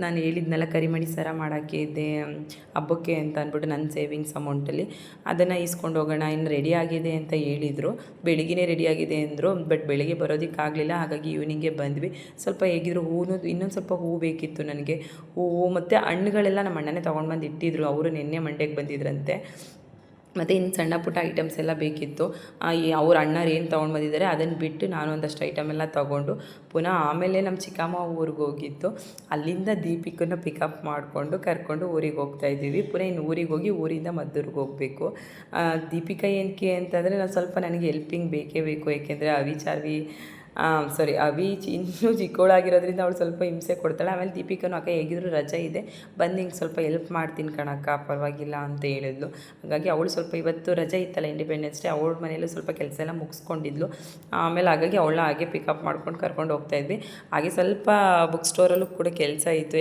ನಾನು ಹೇಳಿದ್ನಲ್ಲ ಕರಿಮಣಿ ಸರ ಮಾಡೋಕ್ಕೆ ಇದೆ ಹಬ್ಬಕ್ಕೆ ಅಂತ ಅಂದ್ಬಿಟ್ಟು ನನ್ನ ಸೇವಿಂಗ್ಸ್ ಅಮೌಂಟಲ್ಲಿ ಅದನ್ನು ಇಸ್ಕೊಂಡು ಹೋಗೋಣ ಇನ್ನು ರೆಡಿ ಆಗಿದೆ ಅಂತ ಹೇಳಿದರು. ಬೆಳಿಗ್ಗೆ ರೆಡಿ ಆಗಿದೆ ಅಂದರು. ಬಟ್ ಬೆಳಿಗ್ಗೆ ಬರೋದಕ್ಕಾಗಲಿಲ್ಲ. ಹಾಗಾಗಿ ಈವ್ನಿಂಗೇ ಬಂದ್ವಿ. ಸ್ವಲ್ಪ ಹೇಗಿದ್ರು ಹೂವು ಇನ್ನೊಂದು ಸ್ವಲ್ಪ ಹೂವು ಬೇಕಿತ್ತು ನನಗೆ. ಹೂವು ಮತ್ತು ಹಣ್ಣುಗಳೆಲ್ಲ ನಮ್ಮ ಅಣ್ಣನೇ ತೊಗೊಂಡು ಬಂದು ಇಟ್ಟಿದ್ರು, ಅವರು ನಿನ್ನೆ ಮಂಡ್ಯಕ್ಕೆ ಬಂದಿದ್ರಂತೆ. ಮತ್ತು ಇನ್ನು ಸಣ್ಣ ಪುಟ್ಟ ಐಟಮ್ಸ್ ಎಲ್ಲ ಬೇಕಿತ್ತು. ಅವ್ರ ಅಣ್ಣರು ಏನು ತೊಗೊಂಡು ಬಂದಿದ್ದಾರೆ ಅದನ್ನು ಬಿಟ್ಟು ನಾನು ಒಂದಷ್ಟು ಐಟಮ್ ಎಲ್ಲ ತೊಗೊಂಡು ಪುನಃ ಆಮೇಲೆ ನಮ್ಮ ಚಿಕ್ಕಮ್ಮ ಊರಿಗೆ ಹೋಗಿತ್ತು ಅಲ್ಲಿಂದ ದೀಪಿಕನ್ನ ಪಿಕಪ್ ಮಾಡಿಕೊಂಡು ಕರ್ಕೊಂಡು ಊರಿಗೆ ಹೋಗ್ತಾ ಇದ್ದೀವಿ. ಪುನಃ ಇನ್ನು ಊರಿಗೆ ಹೋಗಿ ಊರಿಂದ ಮದ್ದೂರಿಗೆ ಹೋಗಬೇಕು. ದೀಪಿಕಾ ಏನಕ್ಕೆ ಅಂತಂದರೆ ನಾನು ಸ್ವಲ್ಪ ನನಗೆ ಹೆಲ್ಪಿಂಗ್ ಬೇಕೇ ಬೇಕು. ಏಕೆಂದರೆ ಅವಿ ಚಾರ್ವಿ ಸಾರಿ ಅವಿ ಇನ್ನೂ ಚಿಕ್ಕವಳಾಗಿರೋದ್ರಿಂದ ಅವಳು ಸ್ವಲ್ಪ ಹಿಂಸೆ ಕೊಡ್ತಾಳೆ. ಆಮೇಲೆ ದೀಪಿಕನು, ಅಕ್ಕ, ಹೇಗಿದ್ರು ರಜೆ ಇದೆ. ಬಂದು ಹಿಂಗೆ ಸ್ವಲ್ಪ ಹೆಲ್ಪ್ ಮಾಡ್ತೀನಿ ಕಣಕ್ಕ, ಪರವಾಗಿಲ್ಲ ಅಂತ ಹೇಳಿದ್ಲು. ಹಾಗಾಗಿ ಅವಳು ಸ್ವಲ್ಪ ಇವತ್ತು ರಜೆ ಇತ್ತಲ್ಲ ಇಂಡಿಪೆಂಡೆನ್ಸ್ ಡೇ ಅವಳ ಮನೆಯಲ್ಲೂ ಸ್ವಲ್ಪ ಕೆಲಸ ಎಲ್ಲ ಮುಗಿಸ್ಕೊಂಡಿದ್ಲು. ಆಮೇಲೆ ಹಾಗಾಗಿ ಅವಳನ್ನ ಹಾಗೆ ಪಿಕಪ್ ಮಾಡ್ಕೊಂಡು ಕರ್ಕೊಂಡು ಹೋಗ್ತಾ ಇದ್ವಿ. ಹಾಗೆ ಸ್ವಲ್ಪ ಬುಕ್ ಸ್ಟೋರಲ್ಲೂ ಕೂಡ ಕೆಲಸ ಇತ್ತು.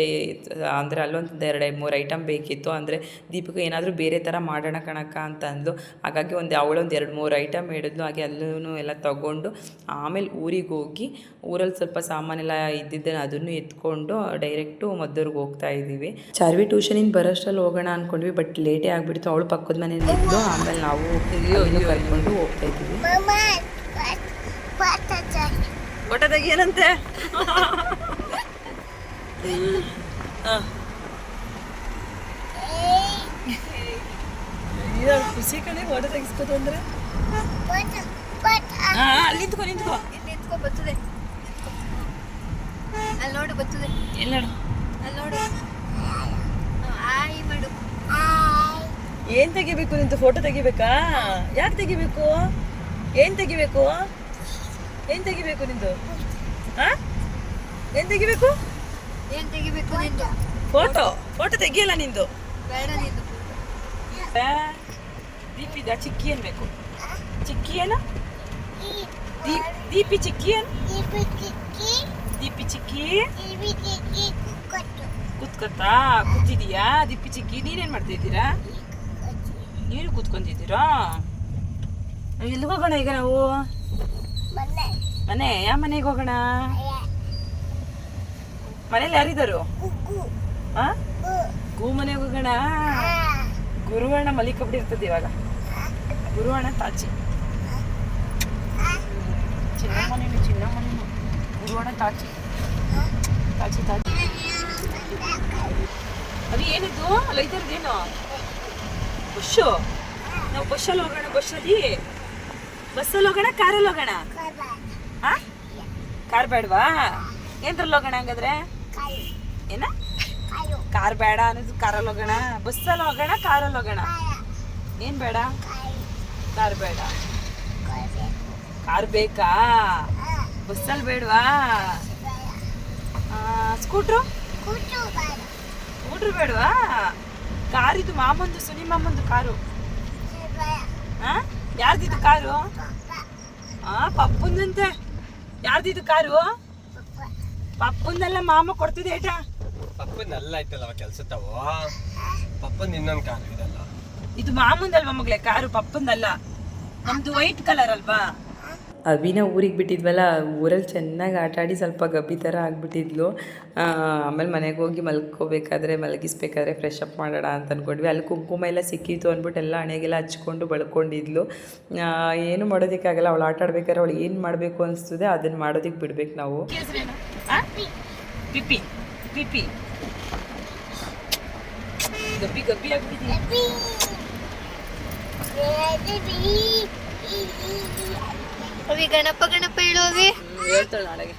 ಅಂದರೆ ಅಲ್ಲೊಂದು ಎರಡು, ಮೂರು ಐಟಮ್ ಬೇಕಿತ್ತು. ಅಂದರೆ ದೀಪಿಕ, ಏನಾದರೂ ಬೇರೆ ಥರ ಮಾಡೋಣ ಕಣಕ್ಕ ಅಂತ ಅಂದ್ಲು. ಹಾಗಾಗಿ ಒಂದು ಅವಳೊಂದು ಎರಡು, ಮೂರು ಐಟಮ್ ಹೇಳಿದ್ಲು. ಹಾಗೆ ಅಲ್ಲೂ ಎಲ್ಲ ತಗೊಂಡು, ಆಮೇಲೆ ಊರಿಗೆ ಹೋಗಿ ಊರಲ್ಲಿ ಸ್ವಲ್ಪ ಸಾಮಾನೆಲ್ಲ ಇದ್ದಿದ್ದೆ ಅದನ್ನು ಎತ್ಕೊಂಡು ಡೈರೆಕ್ಟು ಮದ್ದೂರಿಗೆ ಹೋಗ್ತಾ ಇದ್ದೀವಿ. ಚಾರ್ವಿ ಟ್ಯೂಷನಿಂದ ಬರೋಷ್ಟರಲ್ಲಿ ಹೋಗೋಣ ಅಂದ್ಕೊಂಡ್ವಿ ಬಟ್ ಲೇಟೇ ಆಗಿಬಿಡ್ತು. ಅವಳು ಪಕ್ಕದ ಮನೇಲಿ ಇದ್ದು ಆಮೇಲೆ ನಾವು ಕರ್ಕೊಂಡು ಹೋಗ್ತಾ ಇದ್ದೀವಿ. ಫೋಟೋ ಏನಂತೆ? ಖುಷಿ ಕಣೆ ಫೋಟೋ ತೆಗಿಸ್ಕೋದು ಅಂದ್ರೆ? ನಿಂತ್ಕೊ ನಿಂತ್ಕೊ. ನಿಂತ್ಕೊ ಬರ್ತದೆ. ಅಲ್ಲಿ ನೋಡು ಬರ್ತದೆ. ಎಲ್ಲ ಅಲ್ಲಿ ನೋಡು. ಆಯ್ ಮಾಡು. ಏನ್ ತೆಗಿಬೇಕು ನಿಂತು ಫೋಟೋ ತೆಗಿಬೇಕಾ? ಯಾಕೆ ತೆಗಿಬೇಕು? ಏನ್ ತೆಗಿಬೇಕು? ಏನ್ ತೆಗಿಬೇಕು ನಿಂದು? ಹಾ ಏನ್ ತೆಗಿಬೇಕು? ಏನ್ ತೆಗಿಬೇಕು ನಿಂದು? ಫೋಟೋ ಫೋಟೋ ತೆಗಿಯಲ್ಲ ನಿಂದು. ಬೇಡ ನಿಂದು. ದೀಪಿದ ಚಿಕ್ಕಿ ಏನ್ ಬೇಕು ಚಿಕ್ಕಿ ಏನ ದೀಪ್ ದೀಪಿ ಚಿಕ್ಕಿ ಏನ್ ದೀಪಿ ಚಿಕ್ಕಿ ಕುತ್ಕೊತಾ ಕೂತಿದೀಯಾ? ದೀಪಿ ಚಿಕ್ಕಿ ನೀನೇನ್ ಮಾಡ್ತಾ ಇದ್ದೀರಾ? ನೀನು ಕೂತ್ಕೊಂಡಿದ್ದೀರಾ? ಎಲ್ಲಿಗೆ ಹೋಗೋಣ ಈಗ ನಾವು? ಮನೆ, ಯಾವ ಮನೆಗೆ ಹೋಗೋಣ? ಮನೇಲಿ ಯಾರಿದ್ದಾರು ಗು ಮನೆಗೆ ಹೋಗೋಣ. ಗುರುವಣ್ಣ ಮಲಿಕಬಿಟ್ಟಿರ್ತದೆ ಇವಾಗ. ಗುರುವಣ್ಣ ತಾಚಿ. ಚಿನ್ನಮ್ಮನೇನು ಚಿನ್ನಮ್ಮನೇನು గురువాడ ತಾಚಿ ತಾಚಿ ತಾಚಿ ಅದು ಏನಿದು? ಅಲ್ಲ ಇದರದ್ದೇನು ಬಸ್ಸು? ನಾವು ಬಸ್ಸಲ್ಲಿ ಹೋಗೋಣ, ಬಸ್ಸಲ್ಲಿ? ಬಸ್ಸಲ್ಲಿ ಹೋಗೋಣ, ಕಾರಲ್ಲಿ ಹೋಗೋಣ? ಹಾಂ ಕಾರ್ ಬೇಡವಾ? ಏನ್ರಲ್ಲಿ ಹೋಗೋಣ ಹಂಗಾದ್ರೆ? ಏನ? ಕಾರ್ ಬೇಡ ಅನ್ನೋದು ಕಾರಲ್ಲಿ ಹೋಗೋಣ. ಬಸ್ಸಲ್ಲಿ ಹೋಗೋಣ, ಕಾರಲ್ಲಿ ಹೋಗೋಣ. ಏನ್ ಬೇಡ? ಕಾರ್ ಬೇಡ. ಕಾರ್ ಬೇಕಾ? ಬಸ್ಸಲ್ಲಿ ಬೇಡವಾ? ಸ್ಕೂಟ್ರು? ಸ್ಕೂಟ್ರು ಬೇಡವಾ? ಕಾರ್ ಇದು ಮಾಮಂದು ಸುನಿ ಮಾಮಂದು ಕಾರು. ಆ? ಯಾರ್ದಿದು ಕಾರು? ಹಾ ಪಪ್ಪಂದಂತೆ. ಯಾರ್ದಿದು ಕಾರು? ಪಪ್ಪಂದೆಲ್ಲ ಮಾಮ ಕೊಡ್ತಿದೆ ಏಟಾ? ಪಪ್ಪಂದೆಲ್ಲ ಐತಲ್ಲ ಕೆಲಸ ಕೆಲ್ಸತ್ತವು ಪಪ್ಪನ್ ಇನ್ನೊಂದು ಕಾರು ಇದಲ್ಲ. ಇದು ಮಾಮಂದಲ್ವಾ ಮಗಳೇ? ಕಾರು ಪಪ್ಪಂದಲ್ಲ. ನಮ್ದು ವೈಟ್ ಕಲರ್ ಅಲ್ವಾ? ಅವಿನ ಊರಿಗೆ ಬಿಟ್ಟಿದ್ವಲ್ಲ ಊರಲ್ಲಿ ಚೆನ್ನಾಗಿ ಆಟ ಆಡಿ ಸ್ವಲ್ಪ ಗಬ್ಬಿ ಥರ ಆಗಿಬಿಟ್ಟಿದ್ಲು. ಆಮೇಲೆ ಮನೆಗೆ ಹೋಗಿ ಮಲ್ಕೋಬೇಕಾದ್ರೆ ಮಲಗಿಸ್ಬೇಕಾದ್ರೆ ಫ್ರೆಶ್ ಅಪ್ ಮಾಡೋಣ ಅಂತ ಅಂದ್ಕೊಂಡ್ವಿ ಅಲ್ಲಿ ಕುಂಕುಮ ಎಲ್ಲ ಸಿಕ್ಕಿತ್ತು ಅಂದ್ಬಿಟ್ಟು ಎಲ್ಲ ಹಣೆಗೆಲ್ಲ ಹಚ್ಕೊಂಡು ಬಳ್ಕೊಂಡಿದ್ಲು. ಏನು ಮಾಡೋದಕ್ಕಾಗಲ್ಲ ಅವಳು ಆಟ ಆಡ್ಬೇಕಾದ್ರೆ ಅವಳು ಏನು ಮಾಡಬೇಕು ಅನಿಸ್ತದೆ ಅದನ್ನು ಮಾಡೋದಕ್ಕೆ ಬಿಡ್ಬೇಕು ನಾವು. ಪಿಪಿ ಪಿಪಿ. ಗಬ್ಬಿ ಗಬ್ಬಿ ಆಗ್ಬಿಟ್ಟಿದ್ದೀನಿ ಅವಿ ಗಣಪ ಗಣಪ ಹೇಳುವವಿ ಹೇಳ್ತಾಳೆ ನಾಳೆಗೆ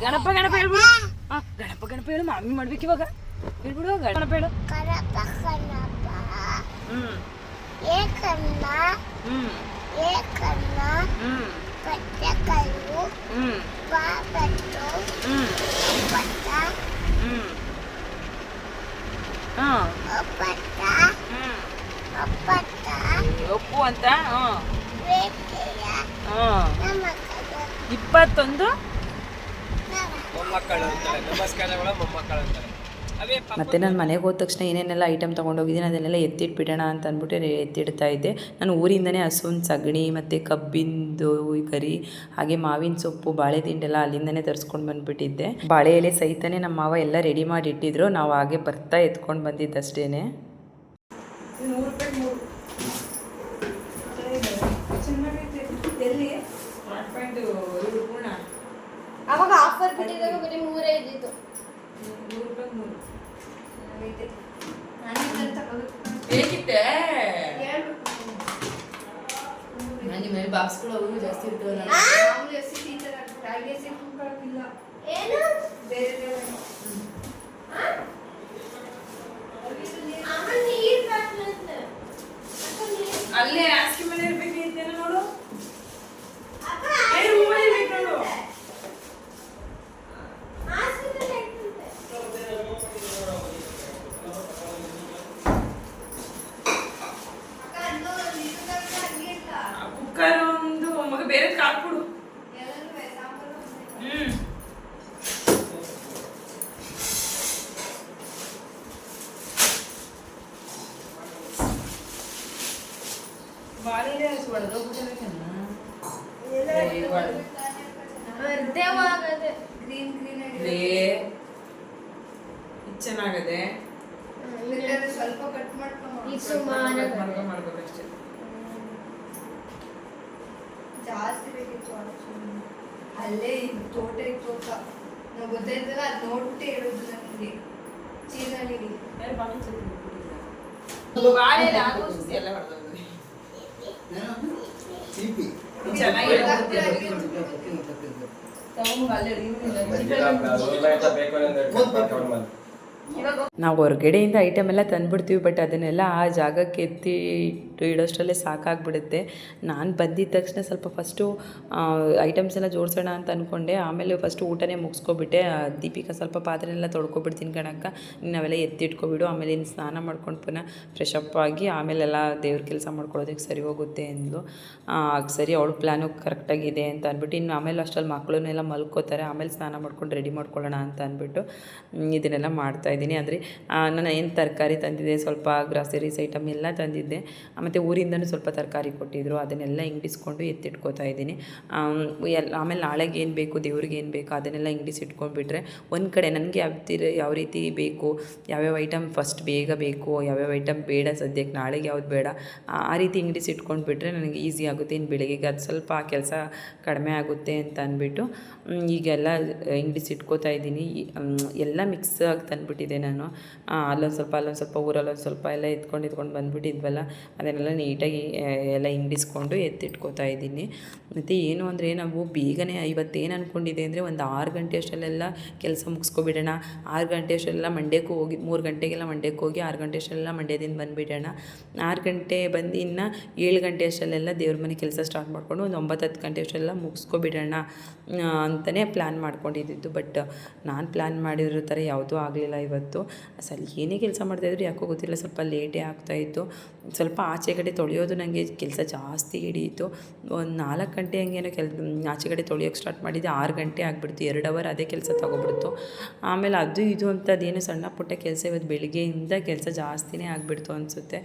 ಗಣಪ ಗಣಪ ಹೇಳ್ಬಿಡು ಹಾ ಗಣಪ ಗಣಪ ಹೇಳು ಮಾಮಿ ಮಾಡ್ಬೇಕು ಇವಾಗ ಹೇಳ್ಬಿಡು ಗಣಪ ಹೇಳು ಹ್ಮ್ ಹ್ಮ್ ಹ್ಮ್ ಹ್ಮ್ ಹ್ಮ್ ಹ್ಮ್ ಹಾ ಹ್ಮ್ ಒಪ್ಪು ಅಂತ ಹ್ಮ್ ಹ್ಮ್ ಇಪ್ಪತ್ತೊಂದು? ಮತ್ತೆ ಅಂತಾರೆ ನಮಸ್ಕಾರಗಳು ಮೊಮ್ಮಕ್ಕಳು ಅಂತಾರೆ. ಅವೇ ಮತ್ತು ನಾನು ಮನೆಗೆ ಹೋದ ತಕ್ಷಣ ಏನೇನೆಲ್ಲ ಐಟಮ್ ತೊಗೊಂಡೋಗಿದ್ದೀನಿ ಅದನ್ನೆಲ್ಲ ಎತ್ತಿಟ್ಬಿಡೋಣ ಅಂತ ಅಂದ್ಬಿಟ್ಟು ಎತ್ತಿಡ್ತಾ ಇದ್ದೆ. ನಾನು ಊರಿಂದನೇ ಹಸುವಿನ ಸಗಣಿ ಮತ್ತು ಕಬ್ಬಿಂದು ಕರಿ ಹಾಗೆ ಮಾವಿನ ಸೊಪ್ಪು ಬಾಳೆ ದಿಂಡೆಲ್ಲ ಅಲ್ಲಿಂದನೇ ತರಿಸ್ಕೊಂಡು ಬಂದುಬಿಟ್ಟಿದ್ದೆ. ಬಾಳೆ ಎಲೆ ಸಹಿತನೇ ನಮ್ಮ ಮಾವ ಎಲ್ಲ ರೆಡಿ ಮಾಡಿ ಇಟ್ಟಿದ್ರು. ನಾವು ಹಾಗೆ ಬರ್ತಾ ಎತ್ಕೊಂಡು ಬಂದಿದ್ದಷ್ಟೇ ಅವಾಗ ಬಿಟ್ಟೆ ನಾನು ನಿಮ್ಮ ಬಾಕ್ಸ್ಗಳು ಅವರು ಜಾಸ್ತಿ ಇರ್ತವೆ ನಾನು ಜಾಸ್ತಿ ಈ ಥರ ಬೇರೆ ಬೇರೆ. ಸ್ವಲ್ಪ ಕಟ್ ಮಾಡ್ಕೊಂಡು ಇದು ಸುಮಾರು ಮಾಡ್ಬೇಕಷ್ಟೇ ಜಾಸ್ತಿ ಬೇಕಿತ್ತು actually. ಅಲ್ಲೇ ಇದ್ ತೋಟ ಇತ್ತು ತೋಟ ನಾವು ಗೊತ್ತಾಯ್ತಲ್ಲ ಅದ್ ನೋಡ್ಬಿಟ್ಟು ಹೇಳೋದು ನನಗೆ ಚೀನಳ್ಳಿ ಬಾಳೆಲೆ ನಾವು ಹೊರಗಡೆಯಿಂದ ಐಟಮ್ ಎಲ್ಲ ತಂದ್ಬಿಡ್ತೀವಿ ಬಟ್ ಅದನ್ನೆಲ್ಲ ಆ ಜಾಗಕ್ಕೆ ಎತ್ತಿ ಇಟ್ಟು ಇಡೋಷ್ಟರಲ್ಲೇ ಸಾಕಾಗ್ಬಿಡುತ್ತೆ. ನಾನು ಬಂದಿದ್ದ ತಕ್ಷಣ ಸ್ವಲ್ಪ ಫಸ್ಟು ಐಟಮ್ಸ್ ಎಲ್ಲ ಜೋಡಿಸೋಣ ಅಂತ ಅಂದ್ಕೊಂಡೆ ಆಮೇಲೆ ಫಸ್ಟು ಊಟನೇ ಮುಗಿಸ್ಕೊಬಿಟ್ಟೆ. ದೀಪಿಕಾ ಸ್ವಲ್ಪ ಪಾತ್ರೆನೆಲ್ಲ ತೊಳ್ಕೊಬಿಡ್ತೀನಿ ಕಣಕ್ಕ. ನೀನು ಅವೆಲ್ಲ ಎತ್ತಿಟ್ಕೊಬಿಡು. ಆಮೇಲೆ ಇನ್ನು ಸ್ನಾನ ಮಾಡ್ಕೊಂಡು ಪುನಃ ಫ್ರೆಶ್ ಅಪ್ ಆಗಿ ಆಮೇಲೆಲ್ಲ ದೇವ್ರ ಕೆಲಸ ಮಾಡ್ಕೊಳ್ಳೋದಕ್ಕೆ ಸರಿ ಹೋಗುತ್ತೆ ಅಂದ್ಲು ಸರಿ ಅವಳು ಪ್ಲ್ಯಾನು ಕರೆಕ್ಟಾಗಿದೆ ಅಂತ ಅಂದ್ಬಿಟ್ಟು ಇನ್ನು ಆಮೇಲೆ ಅಷ್ಟರಲ್ಲಿ ಮಕ್ಕಳನ್ನೆಲ್ಲ ಮಲ್ಕೋತಾರೆ. ಆಮೇಲೆ ಸ್ನಾನ ಮಾಡ್ಕೊಂಡು ರೆಡಿ ಮಾಡ್ಕೊಳ್ಳೋಣ ಅಂತ ಅಂದ್ಬಿಟ್ಟು ಇದನ್ನೆಲ್ಲ ಮಾಡ್ತಾಯಿದ್ದೀನಿ ಅಂದರೆ ನಾನು ಏನು ತರಕಾರಿ ತಂದಿದ್ದೆ, ಸ್ವಲ್ಪ ಗ್ರಾಸರೀಸ್ ಐಟಮ್ ಎಲ್ಲ ತಂದಿದ್ದೆ. ಮತ್ತು ಊರಿಂದನೂ ಸ್ವಲ್ಪ ತರಕಾರಿ ಕೊಟ್ಟಿದ್ದರು ಅದನ್ನೆಲ್ಲ ಇಂಗ್ಡಿಸ್ಕೊಂಡು ಎತ್ತಿಟ್ಕೋತಾ ಇದ್ದೀನಿ. ಎಲ್ಲ ಆಮೇಲೆ ನಾಳೆಗೆ ಏನು ಬೇಕು, ದೇವ್ರಿಗೆ ಏನು ಬೇಕು ಅದನ್ನೆಲ್ಲ ಇಂಗ್ಡಿಸ್ ಇಟ್ಕೊಂಡ್ಬಿಟ್ರೆ ಒಂದು ಕಡೆ ನನಗೆ ಯಾವ ಯಾವ ರೀತಿ ಬೇಕು, ಯಾವ್ಯಾವ ಐಟಮ್ ಫಸ್ಟ್ ಬೇಗ ಬೇಕು, ಯಾವ್ಯಾವ ಐಟಮ್ ಬೇಡ ಸದ್ಯಕ್ಕೆ ನಾಳೆಗೆ ಯಾವ್ದು ಬೇಡ, ಆ- ರೀತಿ ಇಂಗ್ಡಿಸ್ ಇಟ್ಕೊಂಡ್ಬಿಟ್ರೆ ನನಗೆ ಈಸಿ ಆಗುತ್ತೆ. ಇನ್ನು ಬೆಳಗ್ಗೆಗೆ ಅದು ಸ್ವಲ್ಪ ಆ ಕೆಲಸ ಕಡಿಮೆ ಆಗುತ್ತೆ ಅಂತ ಅಂದ್ಬಿಟ್ಟು ಈಗೆಲ್ಲ ಇಂಗ್ಡಿಸಿ ಇಟ್ಕೋತಾ ಇದ್ದೀನಿ ಎಲ್ಲ ಮಿಕ್ಸ್ ಆಗಿ ತಂದುಬಿಟ್ಟಿದ್ದೆ ನಾನು. ಅಲ್ಲೊಂದು ಸ್ವಲ್ಪ ಅಲ್ಲೊಂದು ಸ್ವಲ್ಪ, ಊರಲ್ಲೊಂದು ಸ್ವಲ್ಪ ಎಲ್ಲ ಎತ್ಕೊಂಡು ಎತ್ಕೊಂಡು ಬಂದುಬಿಟ್ಟಿದ್ವಲ್ಲ ಅದನ್ನೆಲ್ಲ ನೀಟಾಗಿ ಎಲ್ಲ ಹಿಂಡಿಸ್ಕೊಂಡು ಎತ್ತಿಟ್ಕೋತಾ ಇದ್ದೀನಿ. ಮತ್ತು ಏನು ಅಂದರೆ ನಾವು ಬೇಗನೆ ಇವತ್ತೇನು ಅಂದ್ಕೊಂಡಿದ್ದೆ ಅಂದರೆ ಒಂದು ಆರು ಗಂಟೆ ಅಷ್ಟರಲ್ಲೆಲ್ಲ ಕೆಲಸ ಮುಗಿಸ್ಕೊಬಿಡೋಣ. ಆರು ಗಂಟೆ ಅಷ್ಟೆಲ್ಲ ಮಂಡ್ಯಕ್ಕೆ ಹೋಗಿ, ಮೂರು ಗಂಟೆಗೆಲ್ಲ ಮಂಡ್ಯಕ್ಕೆ ಹೋಗಿ ಆರು ಗಂಟೆ ಅಷ್ಟೆಲ್ಲ ಮಂಡ್ಯದಿಂದ ಬಂದುಬಿಡೋಣ. ಆರು ಗಂಟೆ ಬಂದು ಇನ್ನು ಏಳು ಗಂಟೆ ಅಷ್ಟರಲ್ಲೆಲ್ಲ ದೇವ್ರ ಮನೆ ಕೆಲಸ ಸ್ಟಾರ್ಟ್ ಮಾಡಿಕೊಂಡು ಒಂದು ಒಂಬತ್ತು ಹತ್ತು ಗಂಟೆ ಅಷ್ಟೆಲ್ಲ ಮುಗಿಸ್ಕೊಬಿಡೋಣ ಅಂತಲೇ ಪ್ಲ್ಯಾನ್ ಮಾಡ್ಕೊಂಡಿದ್ದಿದ್ದು ಬಟ್ ನಾನು ಪ್ಲ್ಯಾನ್ ಮಾಡಿರೋ ಥರ ಯಾವುದೂ ಆಗಲಿಲ್ಲ ಇವತ್ತು. ಅಸಲು ಏನೇ ಕೆಲಸ ಮಾಡ್ತಾಯಿದ್ರು ಯಾಕೋ ಗೊತ್ತಿಲ್ಲ, ಸ್ವಲ್ಪ ಲೇಟೇ ಆಗ್ತಾಯಿತ್ತು ಸ್ವಲ್ಪ ಆಚೆ ಕಡೆ ತೊಳೆಯೋದು ನನಗೆ ಕೆಲಸ ಜಾಸ್ತಿ ಹಿಡಿಯಿತು. ಒಂದು ನಾಲ್ಕು ಗಂಟೆ ಹಂಗೇನೋ ಕೆಲ ಆಚೆ ಕಡೆ ತೊಳೆಯೋಕ್ಕೆ ಸ್ಟಾರ್ಟ್ ಮಾಡಿದ್ದೆ. ಆರು ಗಂಟೆ ಆಗಿಬಿಡ್ತು. ಎರಡು ಅವರ್ ಅದೇ ಕೆಲಸ ತೊಗೊಬಿಡ್ತು. ಆಮೇಲೆ ಅದು ಇದು ಅಂತ ಅದೇನು ಸಣ್ಣ ಪುಟ್ಟ ಕೆಲಸ ಇವತ್ತು ಬೆಳಗ್ಗೆಯಿಂದ ಕೆಲಸ ಜಾಸ್ತಿನೇ ಆಗಿಬಿಡ್ತು ಅನಿಸುತ್ತೆ.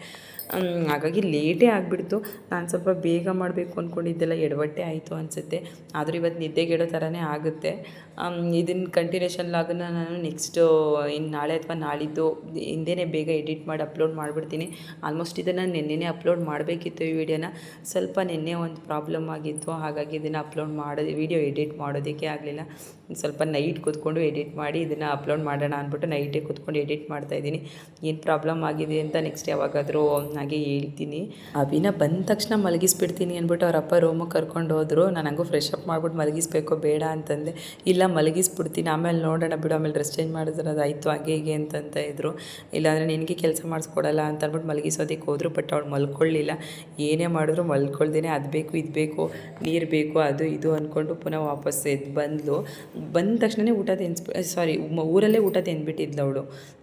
ಹಾಗಾಗಿ ಲೇಟೇ ಆಗಿಬಿಡ್ತು. ನಾನು ಸ್ವಲ್ಪ ಬೇಗ ಮಾಡಬೇಕು ಅಂದ್ಕೊಂಡಿದ್ದೆಲ್ಲ ಎಡವಟ್ಟೆ ಆಯಿತು ಅನಿಸುತ್ತೆ. ಆದರೂ ಇವತ್ತು ನಿದ್ದೆಗೆಡೋ ಥರನೇ ಆಗುತ್ತೆ. ಇದನ್ನು ಕಂಟಿನ್ಯೂಷನ್ ಲಾಗನ್ನ ನಾನು ನೆಕ್ಸ್ಟು ಇನ್ನು ನಾಳೆ ಅಥವಾ ನಾಳಿದ್ದು ಹಿಂದೆನೇ ಬೇಗ ಎಡಿಟ್ ಮಾಡಿ ಅಪ್ಲೋಡ್ ಮಾಡಿಬಿಡ್ತೀನಿ. ಆಲ್ಮೋಸ್ಟ್ ಇದನ್ನು ನಿನ್ನೆನೇ ಅಪ್ಲೋಡ್ ಮಾಡಬೇಕಿತ್ತು ಈ ವಿಡಿಯೋನ. ಸ್ವಲ್ಪ ನಿನ್ನೆ ಒಂದು ಪ್ರಾಬ್ಲಮ್ ಆಗಿತ್ತು. ಹಾಗಾಗಿ ಇದನ್ನು ಅಪ್ಲೋಡ್ ಮಾಡೋದು ವಿಡಿಯೋ ಎಡಿಟ್ ಮಾಡೋದಕ್ಕೆ ಆಗಲಿಲ್ಲ. ಸ್ವಲ್ಪ ನೈಟ್ ಕೂತ್ಕೊಂಡು ಎಡಿಟ್ ಮಾಡಿ ಇದನ್ನು ಅಪ್ಲೋಡ್ ಮಾಡೋಣ ಅಂದ್ಬಿಟ್ಟು ನೈಟೇ ಕೂತ್ಕೊಂಡು ಎಡಿಟ್ ಮಾಡ್ತಾ ಇದ್ದೀನಿ. ಏನು ಪ್ರಾಬ್ಲಮ್ ಆಗಿದೆ ಅಂತ ನೆಕ್ಸ್ಟ್ ಯಾವಾಗಾದರೂ ಹಾಗೆ ಹೇಳ್ತೀನಿ. ಅವಿನ ಬಂದ ತಕ್ಷಣ ಮಲಗಿಸ್ಬಿಡ್ತೀನಿ ಅಂದ್ಬಿಟ್ಟು ಅವ್ರ ಅಪ್ಪ ರೂಮಿಗೆ ಕರ್ಕೊಂಡು ಹೋದ್ರು. ನಾನು ಹಂಗೂ ಫ್ರೆಶ್ ಅಪ್ ಮಾಡ್ಬಿಟ್ಟು ಮಲಗಿಸ್ಬೇಕು ಬೇಡ ಅಂತಂದೆ. ಇಲ್ಲ ಮಲಗಿಸ್ಬಿಡ್ತೀನಿ, ಆಮೇಲೆ ನೋಡೋಣ ಬಿಡು, ಆಮೇಲೆ ಡ್ರೆಸ್ ಚೇಂಜ್ ಮಾಡಿದ್ರೆ ಅದಾಯಿತು ಹಾಗೆ ಹೀಗೆ ಅಂತಂತ ಇದ್ರು. ಇಲ್ಲಾಂದರೆ ನಿನಗೆ ಕೆಲಸ ಮಾಡಿಸ್ಕೊಡಲ್ಲ ಅಂತ ಅಂದ್ಬಿಟ್ಟು ಮಲಗಿಸೋದಕ್ಕೆ ಹೋದ್ರು ಬಟ್ ಅವ್ಳು ಮಲ್ಕೊಳ್ಳಿಲ್ಲ. ಏನೇ ಮಾಡಿದ್ರು ಮಲ್ಕೊಳ್ದೇನೆ, ಅದು ಬೇಕು, ಇದು ಬೇಕು, ನೀರು ಬೇಕು, ಅದು ಇದು ಅಂದ್ಕೊಂಡು ಪುನಃ ವಾಪಸ್ ಎದ್ದು ಬಂದಳು ಬಂದ ತಕ್ಷಣವೇ ಊಟ ತಿನ್ಸ್ಬಿ ಸಾರಿ ಊರಲ್ಲೇ ಊಟ ತಿಂದ್ಬಿಟ್ಟಿದ್ಲು ಅವಳು.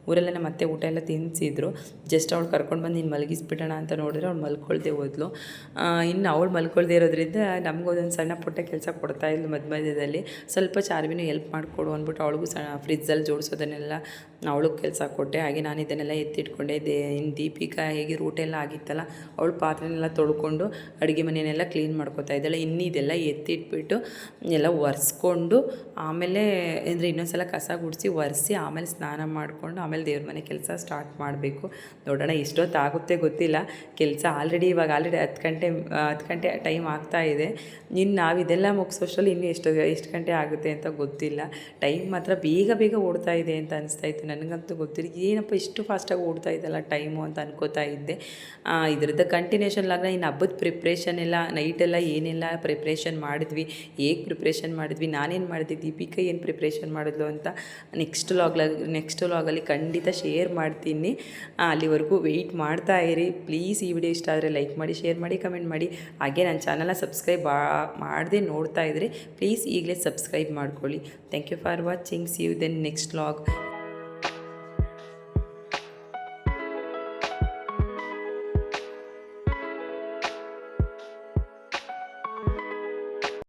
ಊರಲ್ಲೇ ನಮ್ಮ ಅತ್ತೆ ಊಟ ಎಲ್ಲ ತಿನ್ಸಿದ್ರು. ಜಸ್ಟ್ ಅವಳು ಕರ್ಕೊಂಡು ಬಂದು ನೀನು ಮಲಗಿಸ್ಬಿಡೋಣ ಅಂತ ನೋಡಿದ್ರೆ ಅವ್ಳು ಮಲ್ಕೊಳ್ದೆ ಹೋದ್ಲು. ಇನ್ನು ಅವಳು ಮಲ್ಕೊಳ್ದೇ ಇರೋದ್ರಿಂದ ನಮಗೊಂದೊಂದು ಸಣ್ಣ ಪುಟ್ಟ ಕೆಲಸ ಕೊಡ್ತಾ ಇದ್ಲು ಮಧ್ಯ ಮಧ್ಯದಲ್ಲಿ. ಸ್ವಲ್ಪ ಚಾರ್ವಿನೂ ಹೆಲ್ಪ್ ಮಾಡಿಕೊಡು ಅಂದ್ಬಿಟ್ಟು ಅವಳಿಗೂ ಸಣ್ಣ ಫ್ರಿಜ್ಜಲ್ಲಿ ಜೋಡಿಸೋದನ್ನೆಲ್ಲ ಅವಳು ಕೆಲಸ ಕೊಟ್ಟೆ. ಹಾಗೆ ನಾನು ಇದನ್ನೆಲ್ಲ ಎತ್ತಿಟ್ಕೊಂಡೆ. ದೇ ಇನ್ನು ದೀಪಿಕಾ ಹೇಗೆ ಎಲ್ಲ ಆಗಿತ್ತಲ್ಲ, ಅವಳು ಪಾತ್ರೆನೆಲ್ಲ ತೊಳ್ಕೊಂಡು ಅಡುಗೆ ಮನೆಯನ್ನೆಲ್ಲ ಕ್ಲೀನ್ ಮಾಡ್ಕೊತಾ ಇದ್ದಾಳೆ. ಇನ್ನಿದೆಲ್ಲ ಎತ್ತಿಟ್ಬಿಟ್ಟು ಎಲ್ಲ ಒರೆಸ್ಕೊಂಡು ಆಮೇಲೆ ಅಂದರೆ ಇನ್ನೊಂದು ಸಲ ಕಸ ಗುಡಿಸಿ ಒರೆಸಿ ಆಮೇಲೆ ಸ್ನಾನ ಮಾಡಿಕೊಂಡು ಆಮೇಲೆ ದೇವ್ರ ಮನೆ ಕೆಲಸ ಸ್ಟಾರ್ಟ್ ಮಾಡಬೇಕು. ನೋಡೋಣ ಎಷ್ಟೊತ್ತಾಗುತ್ತೆ ಗೊತ್ತಿಲ್ಲ. ಕೆಲಸ ಆಲ್ರೆಡಿ ಇವಾಗ ಆಲ್ರೆಡಿ ಹತ್ತು ಗಂಟೆ ಹತ್ತು ಗಂಟೆ ಟೈಮ್ ಆಗ್ತಾ ಇದೆ. ಇನ್ನು ನಾವು ಇದೆಲ್ಲ ಮುಗಿಸೋಷ್ಟರಲ್ಲಿ ಇನ್ನೂ ಎಷ್ಟು ಎಷ್ಟು ಗಂಟೆ ಆಗುತ್ತೆ ಅಂತ ಗೊತ್ತಿಲ್ಲ. ಟೈಮ್ ಮಾತ್ರ ಬೇಗ ಬೇಗ ಓಡ್ತಾ ಇದೆ ಅಂತ ಅನಿಸ್ತಾ ಇತ್ತು. ನನಗಂತೂ ಗೊತ್ತಿಲ್ಲ. ಏನಪ್ಪ ಇಷ್ಟು ಫಾಸ್ಟಾಗಿ ಓಡ್ತಾ ಇದ್ದಲ್ಲ ಟೈಮು ಅಂತ ಅನ್ಕೋತಾ ಇದ್ದೆ. ಇದ್ರದ್ದು ಕಂಟಿನ್ಯೂಷನ್ ಲಾಗ್ನ ಇನ್ನು ಹಬ್ಬದ ಪ್ರಿಪ್ರೇಷನ್ ಎಲ್ಲ ನೈಟೆಲ್ಲ ಏನೆಲ್ಲ ಪ್ರಿಪ್ರೇಷನ್ ಮಾಡಿದ್ವಿ, ಹೇಗೆ ಪ್ರಿಪ್ರೇಷನ್ ಮಾಡಿದ್ವಿ, ನಾನೇನು ಮಾಡಿದ್ವಿ ದೀಪಿಕಾ ಏನು ಪ್ರಿಪ್ರೇಷನ್ ಮಾಡಿದ್ಲು ಅಂತ ನೆಕ್ಸ್ಟ್ ಲಾಗ್ಲಾಗ ನೆಕ್ಸ್ಟ್ ಲಾಗಲ್ಲಿ ಖಂಡಿತ ಶೇರ್ ಮಾಡ್ತೀನಿ. ಅಲ್ಲಿವರೆಗೂ ವೆಯ್ಟ್ ಮಾಡ್ತಾ ಇರಿ. ಪ್ಲೀಸ್ ಈ ವಿಡಿಯೋ ಇಷ್ಟ ಆದರೆ ಲೈಕ್ ಮಾಡಿ ಶೇರ್ ಮಾಡಿ ಕಮೆಂಟ್ ಮಾಡಿ. ಹಾಗೆ ನನ್ನ ಚಾನಲ್ನ ಸಬ್ಸ್ಕ್ರೈಬ್ ಮಾಡದೆ ನೋಡ್ತಾ ಇದ್ದರೆ ಪ್ಲೀಸ್ ಈಗಲೇ ಸಬ್ಸ್ಕ್ರೈಬ್ ಮಾಡ್ಕೊಳ್ಳಿ. Thank you for watching see you then next vlog